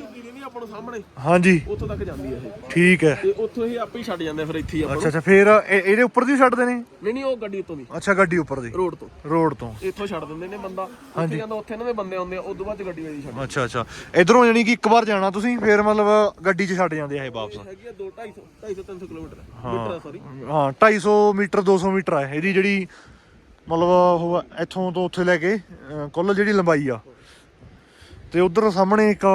ਝੁੱਗੀ ਦੀ ਨਹੀਂ ਆਪਾਂ ਨੂੰ ਸਾਹਮਣੇ। ਹਾਂਜੀ। ਉੱਥੋਂ ਤੱਕ ਜਾਂਦੀ ਹੈ ਇਹ। ਠੀਕ ਹੈ। ਤੇ ਉੱਥੋਂ ਹੀ ਆਪੇ ਹੀ ਛੱਡ ਜਾਂਦੇ ਆ ਫਿਰ ਇੱਥੇ ਹੀ ਆਪਾਂ ਅੱਛਾ ਅੱਛਾ ਫੇਰ ਇਹ- ਇਹਦੇ ਉੱਪਰ ਦੀ ਛੱਡਦੇ ਨੇ? ਨੂੰ ਨਹੀਂ ਨਹੀਂ ਉਹ ਗੱਡੀ ਉੱਤੋਂ ਦੀ। ਅੱਛਾ ਗੱਡੀ ਉੱਪਰ ਦੀ। ਰੋਡ ਤੋਂ। ਰੋਡ ਤੋਂ। ਇੱਥੋਂ ਛੱਡ ਦਿੰਦੇ ਨੇ ਬੰਦਾ। ਉੱਥੇ ਜਾਂਦਾ ਉੱਥੇ ਇਹਨਾਂ ਦੇ ਬੰਦੇ ਆਉਂਦੇ ਆ ਉਦੋਂ ਬਾਅਦ 'ਚ ਗੱਡੀ ਵਾਲੀ ਛੱਡ ਅੱਛਾ ਅੱਛਾ। ਇਧਰੋਂ ਯਾਨੀ ਕਿ ਇੱਕ ਵਾਰ ਜਾਣਾ ਤੁਸੀਂ ਫੇਰ ਮਤਲਬ ਗੱਡੀ 'ਚ ਛੱਡ ਜਾਂਦੇ ਆ ਇਹ ਵਾਪਸ। ਹੈਗੀ ਆ 2 250 250 300 ਕਿਲੋਮੀਟਰ ਮੀਟਰ ਸੌਰੀ ਹਾਂ 250 ਮੀਟਰ 200 ਮੀਟਰ ਹੈ ਇਹਦੀ ਜਿਹੜੀ ਮਤਲਬ ਉਹ ਇੱਥੋਂ ਤੋਂ ਉੱਥੇ ਲੈ ਕੇ ਕੁੱਲ ਜਿਹੜੀ ਲੰਬਾਈ ਆ ਤੇ ਉਧਰ ਸਾਹਮਣੇ ਇੱਕ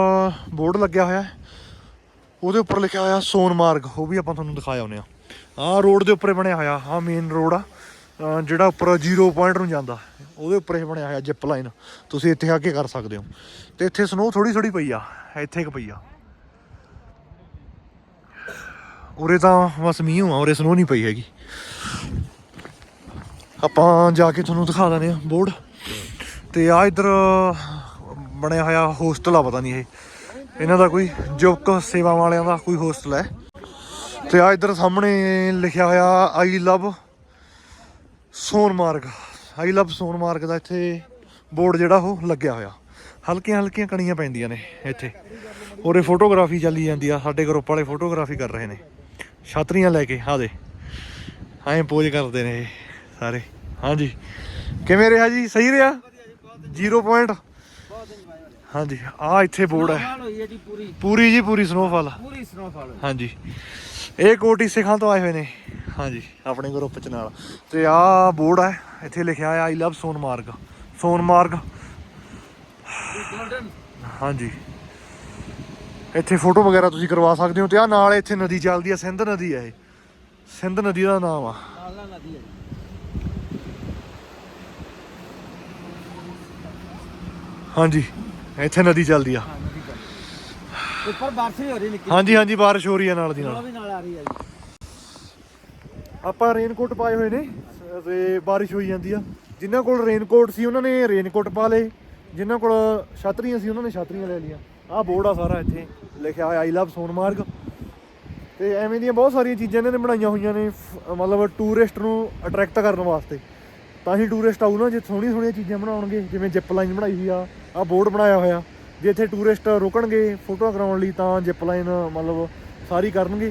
ਬੋਰਡ ਲੱਗਿਆ ਹੋਇਆ ਉਹਦੇ ਉੱਪਰ ਲਿਖਿਆ ਹੋਇਆ ਸੋਨਮਾਰਗ ਉਹ ਵੀ ਆਪਾਂ ਤੁਹਾਨੂੰ ਦਿਖਾਇਆ ਹੁੰਨੇ ਆ ਆਹ ਰੋਡ ਦੇ ਉੱਪਰ ਬਣਿਆ ਹੋਇਆ, ਆਹ ਮੇਨ ਰੋਡ ਆ। ਜਿਹੜਾ ਉੱਪਰ ਜ਼ੀਰੋ ਪੁਆਇੰਟ ਨੂੰ ਜਾਂਦਾ, ਉਹਦੇ ਉੱਪਰ ਇਹ ਬਣਿਆ ਹੋਇਆ ਜਿਪ ਲਾਈਨ ਤੁਸੀਂ ਇੱਥੇ ਆ ਕੇ ਕਰ ਸਕਦੇ ਹੋ। ਤੇ ਇੱਥੇ ਸਨੋ ਥੋੜੀ ਥੋੜੀ ਪਈ ਆ, ਇੱਥੇ ਇੱਕ ਪਈ ਆ। ਉਰੇ ਤਾਂ ਬਸ ਮੀਂਹ ਆ ਉਰੇ ਸਨੋ ਨਹੀਂ ਪਈ ਹੈਗੀ। ਆਪਾਂ ਜਾ ਕੇ ਤੁਹਾਨੂੰ ਦਿਖਾ ਦਿੰਦੇ ਆ ਬੋਰਡ। ਤੇ ਆ ਇਧਰ ਬਣਿਆ ਹੋਇਆ ਹੋਸਟਲ ਆ, ਪਤਾ ਨਹੀਂ ਇਹ। ਇਹਨਾਂ ਦਾ ਕੋਈ ਜੋਕ ਸੇਵਾ ਵਾਲਿਆਂ ਦਾ ਕੋਈ ਹੋਸਟਲ ਹੈ। ਤੇ ਆ ਇਧਰ ਸਾਹਮਣੇ ਲਿਖਿਆ ਹੋਇਆ ਆਈ ਲਵ ਸੋਨਮਾਰਗ। ਆਈ ਲਵ ਸੋਨਮਾਰਗ ਦਾ ਇੱਥੇ ਬੋਰਡ ਜਿਹੜਾ ਉਹ ਲੱਗਿਆ ਹੋਇਆ। ਹਲਕੀਆਂ ਹਲਕੀਆਂ ਕਣੀਆਂ ਪੈਂਦੀਆਂ ਨੇ ਇੱਥੇ। ਔਰੇ ਫੋਟੋਗ੍ਰਾਫੀ ਚੱਲੀ ਜਾਂਦੀ ਆ, ਸਾਡੇ ਗਰੁੱਪ ਵਾਲੇ ਫੋਟੋਗ੍ਰਾਫੀ ਕਰ ਰਹੇ ਨੇ। ਛਾਤਰੀਆਂ ਲੈ ਕੇ ਆ ਦੇ। ਐਂ ਪੋਜ ਕਰਦੇ ਨੇ ਇਹ ਸਾਰੇ। ਹਾਂਜੀ। ਕਿਵੇਂ ਰਿਹਾ ਜੀ? ਸਹੀ ਰਿਹਾ? 0 ਪੁਆਇੰਟ ਹਾਂਜੀ ਆ ਇੱਥੇ ਬੋਰਡ ਹੈ। ਹੋਈ ਹੈ ਜੀ ਪੂਰੀ। ਪੂਰੀ ਜੀ ਪੂਰੀ ਸਨੋਫਾਲ ਪੂਰੀ ਸਨੋਫਾਲ ਹਾਂਜੀ। ਇਹ ਕੋਟੀ ਸਿੱਖਾਂ ਤੋਂ ਆਏ ਹੋਏ ਨੇ। ਹਾਂਜੀ ਆਪਣੇ ਗਰੁੱਪ ਚ ਨਾਲ। ਤੇ ਆਹ ਬੋਰਡ ਹੈ ਇੱਥੇ ਲਿਖਿਆ ਹੈ ਆਈ ਲਵ ਸੋਨਮਾਰਗ ਸੋਨਮਾਰਗ ਹਾਂਜੀ। ਇੱਥੇ ਫੋਟੋ ਵਗੈਰਾ ਤੁਸੀਂ ਕਰਵਾ ਸਕਦੇ ਹੋ ਤੇ ਆ ਨਾਲ ਇੱਥੇ ਨਦੀ ਚੱਲਦੀ ਆ ਸਿੰਧ ਨਦੀ ਆ ਇਹ। ਸਿੰਧ ਨਦੀ ਦਾ ਨਾਮ ਆ। ਨਦੀ ਹੈ। ਹਾਂਜੀ। ਇੱਥੇ ਨਦੀ ਚੱਲਦੀ ਆ। ਉੱਪਰ ਬਾਰਿਸ਼ ਵੀ ਹੋ ਰਹੀ ਨਿੱਕੀ। ਹਾਂਜੀ ਹਾਂਜੀ ਬਾਰਿਸ਼ ਹੋ ਰਹੀ ਆ ਨਾਲ ਦੀ ਨਾਲ। ਵੀ ਨਾਲ ਆ ਰਹੀ ਹੈ ਜੀ। ਆਪਾਂ ਰੇਨਕੋਟ ਪਾਏ ਹੋਏ ਨੇ ਤੇ ਬਾਰਿਸ਼ ਹੋਈ ਜਾਂਦੀ ਆ। ਜਿਨ੍ਹਾਂ ਕੋਲ ਰੇਨਕੋਟ ਸੀ ਉਹਨਾਂ ਨੇ ਰੇਨਕੋਟ ਪਾ ਲਏ। ਜਿਨ੍ਹਾਂ ਕੋਲ ਛਤਰੀਆਂ ਸੀ ਉਹਨਾਂ ਨੇ ਛਤਰੀਆਂ ਲੈ ਲਈਆਂ। ਆਹ ਬੋਰਡ ਆ ਸਾਰਾ ਇੱਥੇ ਲਿਖਿਆ ਹੋਇਆ ਆਈ ਲਵ ਸੋਨਮਾਰਗ ਤੇ ਐਵੇਂ ਦੀਆਂ ਬਹੁਤ ਸਾਰੀਆਂ ਚੀਜ਼ਾਂ ਇਹਨਾਂ ਨੇ ਬਣਾਈਆਂ ਹੋਈਆਂ ਨੇ ਮਤਲਬ ਟੂਰਿਸਟ ਨੂੰ ਅਟਰੈਕਟ ਕਰਨ ਵਾਸਤੇ। ਤਾਂ ਹੀ ਟੂਰਿਸਟ ਆਊ ਨਾ ਜੇ ਸੋਹਣੀਆਂ ਸੋਹਣੀਆਂ ਚੀਜ਼ਾਂ ਬਣਾਉਣਗੇ ਜਿਵੇਂ ਜਿਪ ਲਾਈਨ ਬਣਾਈ ਹੋਈ ਆ ਆਹ ਬੋਰਡ ਬਣਾਇਆ ਹੋਇਆ। ਜੇ ਇੱਥੇ ਟੂਰਿਸਟ ਰੁਕਣਗੇ, ਫੋਟੋਆਂ ਕਰਾਉਣ ਲਈ ਤਾਂ ਜਿਪ ਲਾਈਨ ਮਤਲਬ ਸਾਰੀ ਕਰਨਗੇ।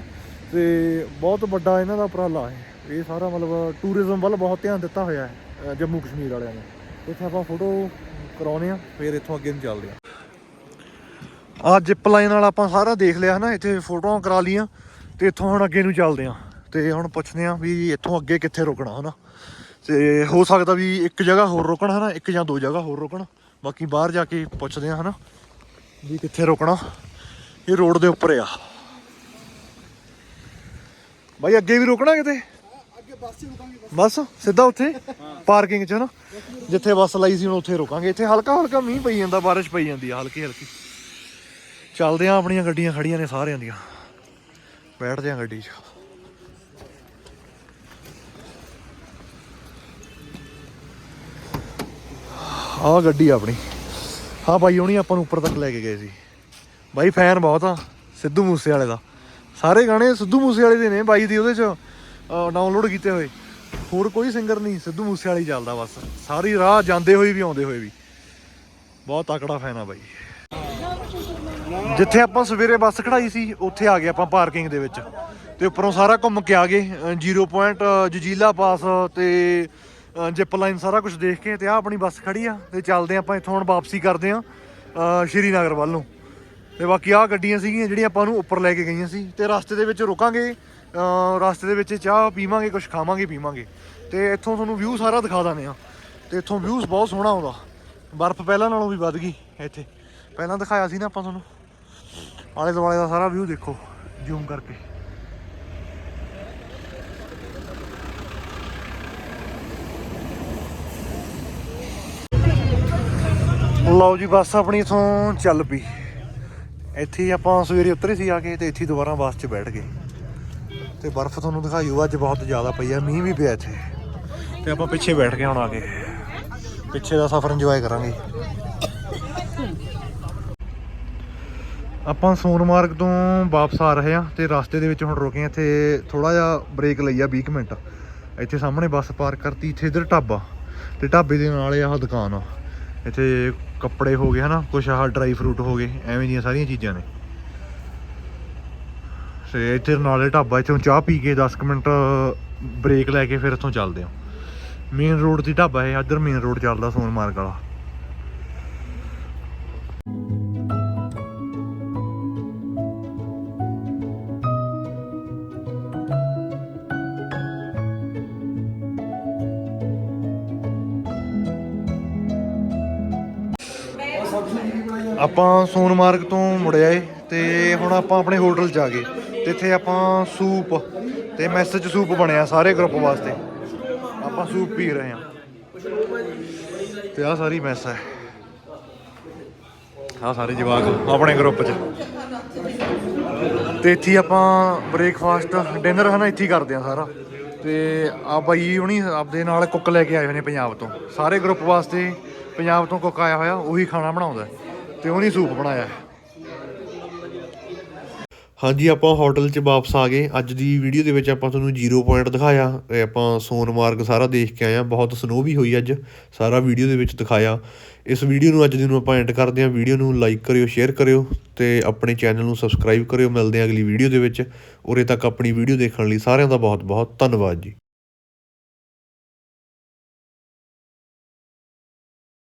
ਤੇ ਬਹੁਤ ਵੱਡਾ ਇਹਨਾਂ ਦਾ ਉਪਰਾਲਾ ਹੈ। ਇਹ ਸਾਰਾ ਮਤਲਬ ਟੂਰਿਜ਼ਮ ਵੱਲ ਬਹੁਤ ਧਿਆਨ ਦਿੱਤਾ ਹੋਇਆ ਹੈ ਜੰਮੂ ਕਸ਼ਮੀਰ ਵਾਲਿਆਂ ਨੇ। ਇੱਥੇ ਆਪਾਂ ਫੋਟੋ ਕਰਾਉਨੇ ਆ, ਫਿਰ ਇੱਥੋਂ ਅੱਗੇ ਨੂੰ ਚੱਲਦੇ ਆ। ਆ ਜਿਪ ਲਾਈਨ ਵਾਲਾ ਆਪਾਂ ਸਾਰਾ ਦੇਖ ਲਿਆ ਹਨਾ, ਇੱਥੇ ਫੋਟੋਆਂ ਕਰਾ ਲੀਆਂ ਤੇ ਇੱਥੋਂ ਹੁਣ ਅੱਗੇ ਨੂੰ ਚੱਲਦੇ ਆ। ਤੇ ਹੁਣ ਪੁੱਛਦੇ ਆ ਵੀ ਇੱਥੋਂ ਅੱਗੇ ਕਿੱਥੇ ਰੁਕਣਾ ਹਨਾ। ਤੇ ਹੋ ਸਕਦਾ ਵੀ ਇੱਕ ਜਗ੍ਹਾ ਹੋਰ ਰੁਕਣ ਹਨਾ, ਇੱਕ ਜਾਂ ਦੋ ਜਗ੍ਹਾ ਹੋਰ ਰੁਕਣ। ਬਾਕੀ ਬਾਹਰ ਜਾ ਕੇ ਪੁੱਛਦੇ ਆ ਹਨਾ ਵੀ ਕਿੱਥੇ ਰੁਕਣਾ। ਇਹ ਰੋਡ ਦੇ ਉੱਪਰ ਆ। ਬਾਈ ਅੱਗੇ ਵੀ ਰੁਕਣਾ ਕਿਤੇ? ਬਸ, ਸਿੱਧਾ ਉੱਥੇ? ਪਾਰਕਿੰਗ 'ਚ ਨਾ ਜਿੱਥੇ ਬੱਸ ਲਾਈ ਸੀ ਹੁਣ ਉੱਥੇ ਰੁਕਾਂਗੇ। ਇੱਥੇ ਹਲਕਾ ਹਲਕਾ ਮੀਂਹ ਪਈ ਜਾਂਦਾ, ਬਾਰਿਸ਼ ਪਈ ਜਾਂਦੀ ਆ, ਹਲਕੀ ਹਲਕੀ। ਚੱਲਦੇ ਆ ਆਪਣੀਆਂ ਗੱਡੀਆਂ ਖੜੀਆਂ ਨੇ ਸਾਰਿਆਂ ਦੀਆਂ। ਬੈਠਦੇ ਆ ਗੱਡੀ 'ਚ। ਆਹ ਗੱਡੀ ਆ ਆਪਣੀ। ਹਾਂ ਬਾਈ ਹੁਣੀ ਆਪਾਂ ਨੂੰ ਉੱਪਰ ਤੱਕ ਲੈ ਕੇ ਗਏ ਸੀ। ਬਾਈ ਫੈਨ ਬਹੁਤ ਆ ਸਿੱਧੂ ਮੂਸੇ ਵਾਲੇ ਦਾ। ਸਾਰੇ ਗਾਣੇ ਸਿੱਧੂ ਮੂਸੇ ਵਾਲੇ ਦੇ ਨੇ ਬਾਈ ਦੀ ਉਹਦੇ 'ਚ ਡਾਊਨਲੋਡ ਕੀਤੇ ਹੋਏ। ਹੋਰ ਕੋਈ ਸਿੰਗਰ ਨਹੀਂ ਸਿੱਧੂ ਮੂਸੇ ਵਾਲੀ ਚੱਲਦਾ ਬਸ। ਸਾਰੀ ਰਾਹ ਜਾਂਦੇ ਹੋਏ ਵੀ ਆਉਂਦੇ ਹੋਏ ਵੀ। ਬਹੁਤ ਤਕੜਾ ਫੈਨ ਆ ਬਾਈ। ਜਿੱਥੇ ਆਪਾਂ ਸਵੇਰੇ ਬੱਸ ਖੜਾਈ ਸੀ ਉੱਥੇ ਆ ਗਏ ਆਪਾਂ ਪਾਰਕਿੰਗ ਦੇ ਵਿੱਚ। ਤੇ ਉੱਪਰੋਂ ਸਾਰਾ ਘੁੰਮ ਕੇ ਆ ਗਏ ਅ, ਜ਼ੀਰੋ ਪੁਆਇੰਟ ਜਜੀਲਾ ਪਾਸ ਤੇ ਜਿਪ ਲਾਈਨ ਸਾਰਾ ਕੁਝ ਦੇਖ ਕੇ ਤੇ ਆ ਆਪਣੀ ਬੱਸ ਖੜੀ ਆ ਤੇ ਚੱਲਦੇ ਆਪਾਂ ਇੱਥੋਂ ਹੁਣ ਵਾਪਸੀ ਕਰਦੇ ਆ ਸ਼੍ਰੀਨਗਰ ਵੱਲ ਨੂੰ। ਤੇ ਬਾਕੀ ਆ ਗੱਡੀਆਂ ਸੀਗੀਆਂ ਜਿਹੜੀਆਂ ਆਪਾਂ ਨੂੰ ਉੱਪਰ ਲੈ ਕੇ ਗਈਆਂ ਸੀ ਤੇ ਰਸਤੇ ਦੇ ਵਿੱਚ ਰੁਕਾਂਗੇ ਰਸਤੇ ਦੇ ਵਿੱਚ ਚਾਹ ਪੀਵਾਂਗੇ ਕੁਝ ਖਾਵਾਂਗੇ, ਪੀਵਾਂਗੇ। ਤੇ ਇੱਥੋਂ ਤੁਹਾਨੂੰ ਵਿਊ ਸਾਰਾ ਦਿਖਾ ਦਾਂਗੇ ਆ ਤੇ ਇੱਥੋਂ ਵਿਊਜ਼ ਬਹੁਤ ਸੋਹਣਾ ਆਉਂਦਾ। ਬਰਫ਼ ਪਹਿਲਾਂ ਨਾਲੋਂ ਵੀ ਵੱਧ ਗਈ ਇੱਥੇ। ਪਹਿਲਾਂ ਦਿਖਾਇਆ ਸੀ ਨਾ ਆਪਾਂ ਤੁਹਾਨੂੰ। ਆਲੇ ਦੁਆਲੇ ਦਾ ਸਾਰਾ ਵਿਊ ਦੇਖੋ ਜ਼ੂਮ ਕਰਕੇ। ਲਓ ਜੀ, ਬੱਸ ਆਪਣੀ ਇਥੋਂ ਚੱਲ ਪਈ। ਇੱਥੇ ਆਪਾਂ ਸਵੇਰੇ ਉਤਰੇ ਸੀ ਆ ਕੇ ਤੇ ਇੱਥੇ ਦੁਬਾਰਾ ਬੱਸ 'ਚ ਬੈਠ ਗਏ। ਤੇ ਬਰਫ਼ ਤੁਹਾਨੂੰ ਦਿਖਾਈਓ ਅੱਜ ਬਹੁਤ ਜ਼ਿਆਦਾ ਪਈ ਆ, ਮੀਂਹ ਵੀ ਪਿਆ ਇੱਥੇ। ਤੇ ਆਪਾਂ ਪਿੱਛੇ ਬੈਠ ਕੇ ਹੁਣ ਆ ਗਏ ਪਿੱਛੇ ਦਾ ਸਫ਼ਰ ਇੰਜੋਏ ਕਰਾਂਗੇ। ਆਪਾਂ ਸੋਨਮਾਰਗ ਤੋਂ ਵਾਪਸ ਆ ਰਹੇ ਆ ਤੇ ਰਸਤੇ ਦੇ ਵਿੱਚ ਹੁਣ ਰੁਕੇ ਆ, ਇੱਥੇ ਥੋੜਾ ਜਿਹਾ ਬ੍ਰੇਕ ਲਈ ਆ 20 ਕੁ ਮਿੰਟ। ਇੱਥੇ ਸਾਹਮਣੇ ਬੱਸ ਪਾਰਕ ਕਰਤੀ, ਇੱਥੇ ਇਧਰ ਢਾਬਾ। ਤੇ ਢਾਬੇ ਦੇ ਨਾਲ ਇਹ ਆਹ ਦੁਕਾਨ ਆ। ਇੱਥੇ ਕੱਪੜੇ ਹੋ ਗਏ ਹਨਾ, ਕੁਛ ਆਹ ਡਰਾਈ ਫਰੂਟ ਹੋ ਗਏ, ਐਵੇਂ ਦੀਆਂ ਸਾਰੀਆਂ ਚੀਜ਼ਾਂ ਨੇ। ਤੇ ਇੱਥੇ ਨਾਲੇ ਢਾਬਾ, ਇੱਥੋਂ ਚਾਹ ਪੀ ਕੇ 10 ਕੁ ਮਿੰਟ ਬ੍ਰੇਕ ਲੈ ਕੇ ਫਿਰ ਇੱਥੋਂ ਚੱਲਦੇ ਆ ਮੇਨ ਰੋਡ ਦੀ ਢਾਬਾ ਹੈ ਇੱਧਰ ਮੇਨ ਰੋਡ ਚੱਲਦਾ ਸੋਨਮਾਰਗ ਵਾਲਾ। ਆਪਾਂ ਸੋਨਮਾਰਗ ਤੋਂ ਮੁੜਿਆ ਏ ਤੇ ਹੁਣ ਆਪਾਂ ਆਪਣੇ ਹੋਟਲ 'ਚ ਆ ਗਏ ਤੇ ਇੱਥੇ ਆਪਾਂ ਸੂਪ ਤੇ ਮੈਸ 'ਚ ਸੂਪ ਬਣਿਆ ਸਾਰੇ ਗਰੁੱਪ ਵਾਸਤੇ। ਆਪਾਂ ਸੂਪ ਪੀ ਰਹੇ ਹਾਂ। ਤੇ ਆਹ ਸਾਰੀ ਮੈਸ ਹੈ ਆਹ ਸਾਰੇ ਜਵਾਕ ਆਪਣੇ ਗਰੁੱਪ 'ਚ। ਤੇ ਇੱਥੇ ਆਪਾਂ ਬ੍ਰੇਕਫਾਸਟ ਡਿਨਰ ਹਨਾ ਇੱਥੇ ਹੀ ਕਰਦੇ ਆ ਸਾਰਾ। ਤੇ ਆ ਬਾਈ ਹੁਣੀ ਆਪਦੇ ਨਾਲ ਕੁੱਕ ਲੈ ਕੇ ਆਏ ਹੋਏ ਨੇ ਪੰਜਾਬ ਤੋਂ। ਸਾਰੇ ਗਰੁੱਪ ਵਾਸਤੇ ਪੰਜਾਬ ਤੋਂ ਕੁੱਕ ਆਇਆ ਹੋਇਆ, ਉਹੀ ਖਾਣਾ ਬਣਾਉਂਦਾ। ਤੇ ਉਹਨੇ ਸੂਪ ਬਣਾਇਆ। ਹਾਂਜੀ, ਆਪਾਂ ਹੋਟਲ 'ਚ ਵਾਪਸ ਆ ਗਏ। ਅੱਜ ਦੀ ਵੀਡੀਓ ਦੇ ਵਿੱਚ ਆਪਾਂ ਤੁਹਾਨੂੰ ਜ਼ੀਰੋ ਪੁਆਇੰਟ ਦਿਖਾਇਆ। ਤੇ ਆਪਾਂ ਸੋਨਮਾਰਗ ਸਾਰਾ ਦੇਖ ਕੇ ਆਏ ਆ ਬਹੁਤ ਸਨੋ ਵੀ ਹੋਈ ਅੱਜ। ਸਾਰਾ ਵੀਡੀਓ ਦੇ ਵਿੱਚ ਦਿਖਾਇਆ। ਇਸ ਵੀਡੀਓ ਨੂੰ ਅੱਜ ਦੀ ਨੂੰ ਆਪਾਂ ਐਂਡ ਕਰਦੇ ਹਾਂ। ਵੀਡੀਓ ਨੂੰ ਲਾਈਕ ਕਰਿਓ ਸ਼ੇਅਰ ਕਰਿਓ ਤੇ ਆਪਣੇ ਚੈਨਲ ਨੂੰ ਸਬਸਕ੍ਰਾਈਬ ਕਰਿਓ। ਮਿਲਦੇ ਹਾਂ ਅਗਲੀ ਵੀਡੀਓ ਦੇ ਵਿੱਚ। ਉਰੇ ਤੱਕ ਆਪਣੀ ਵੀਡੀਓ ਦੇਖਣ ਲਈ ਸਾਰਿਆਂ ਦਾ ਬਹੁਤ ਬਹੁਤ ਧੰਨਵਾਦ ਜੀ।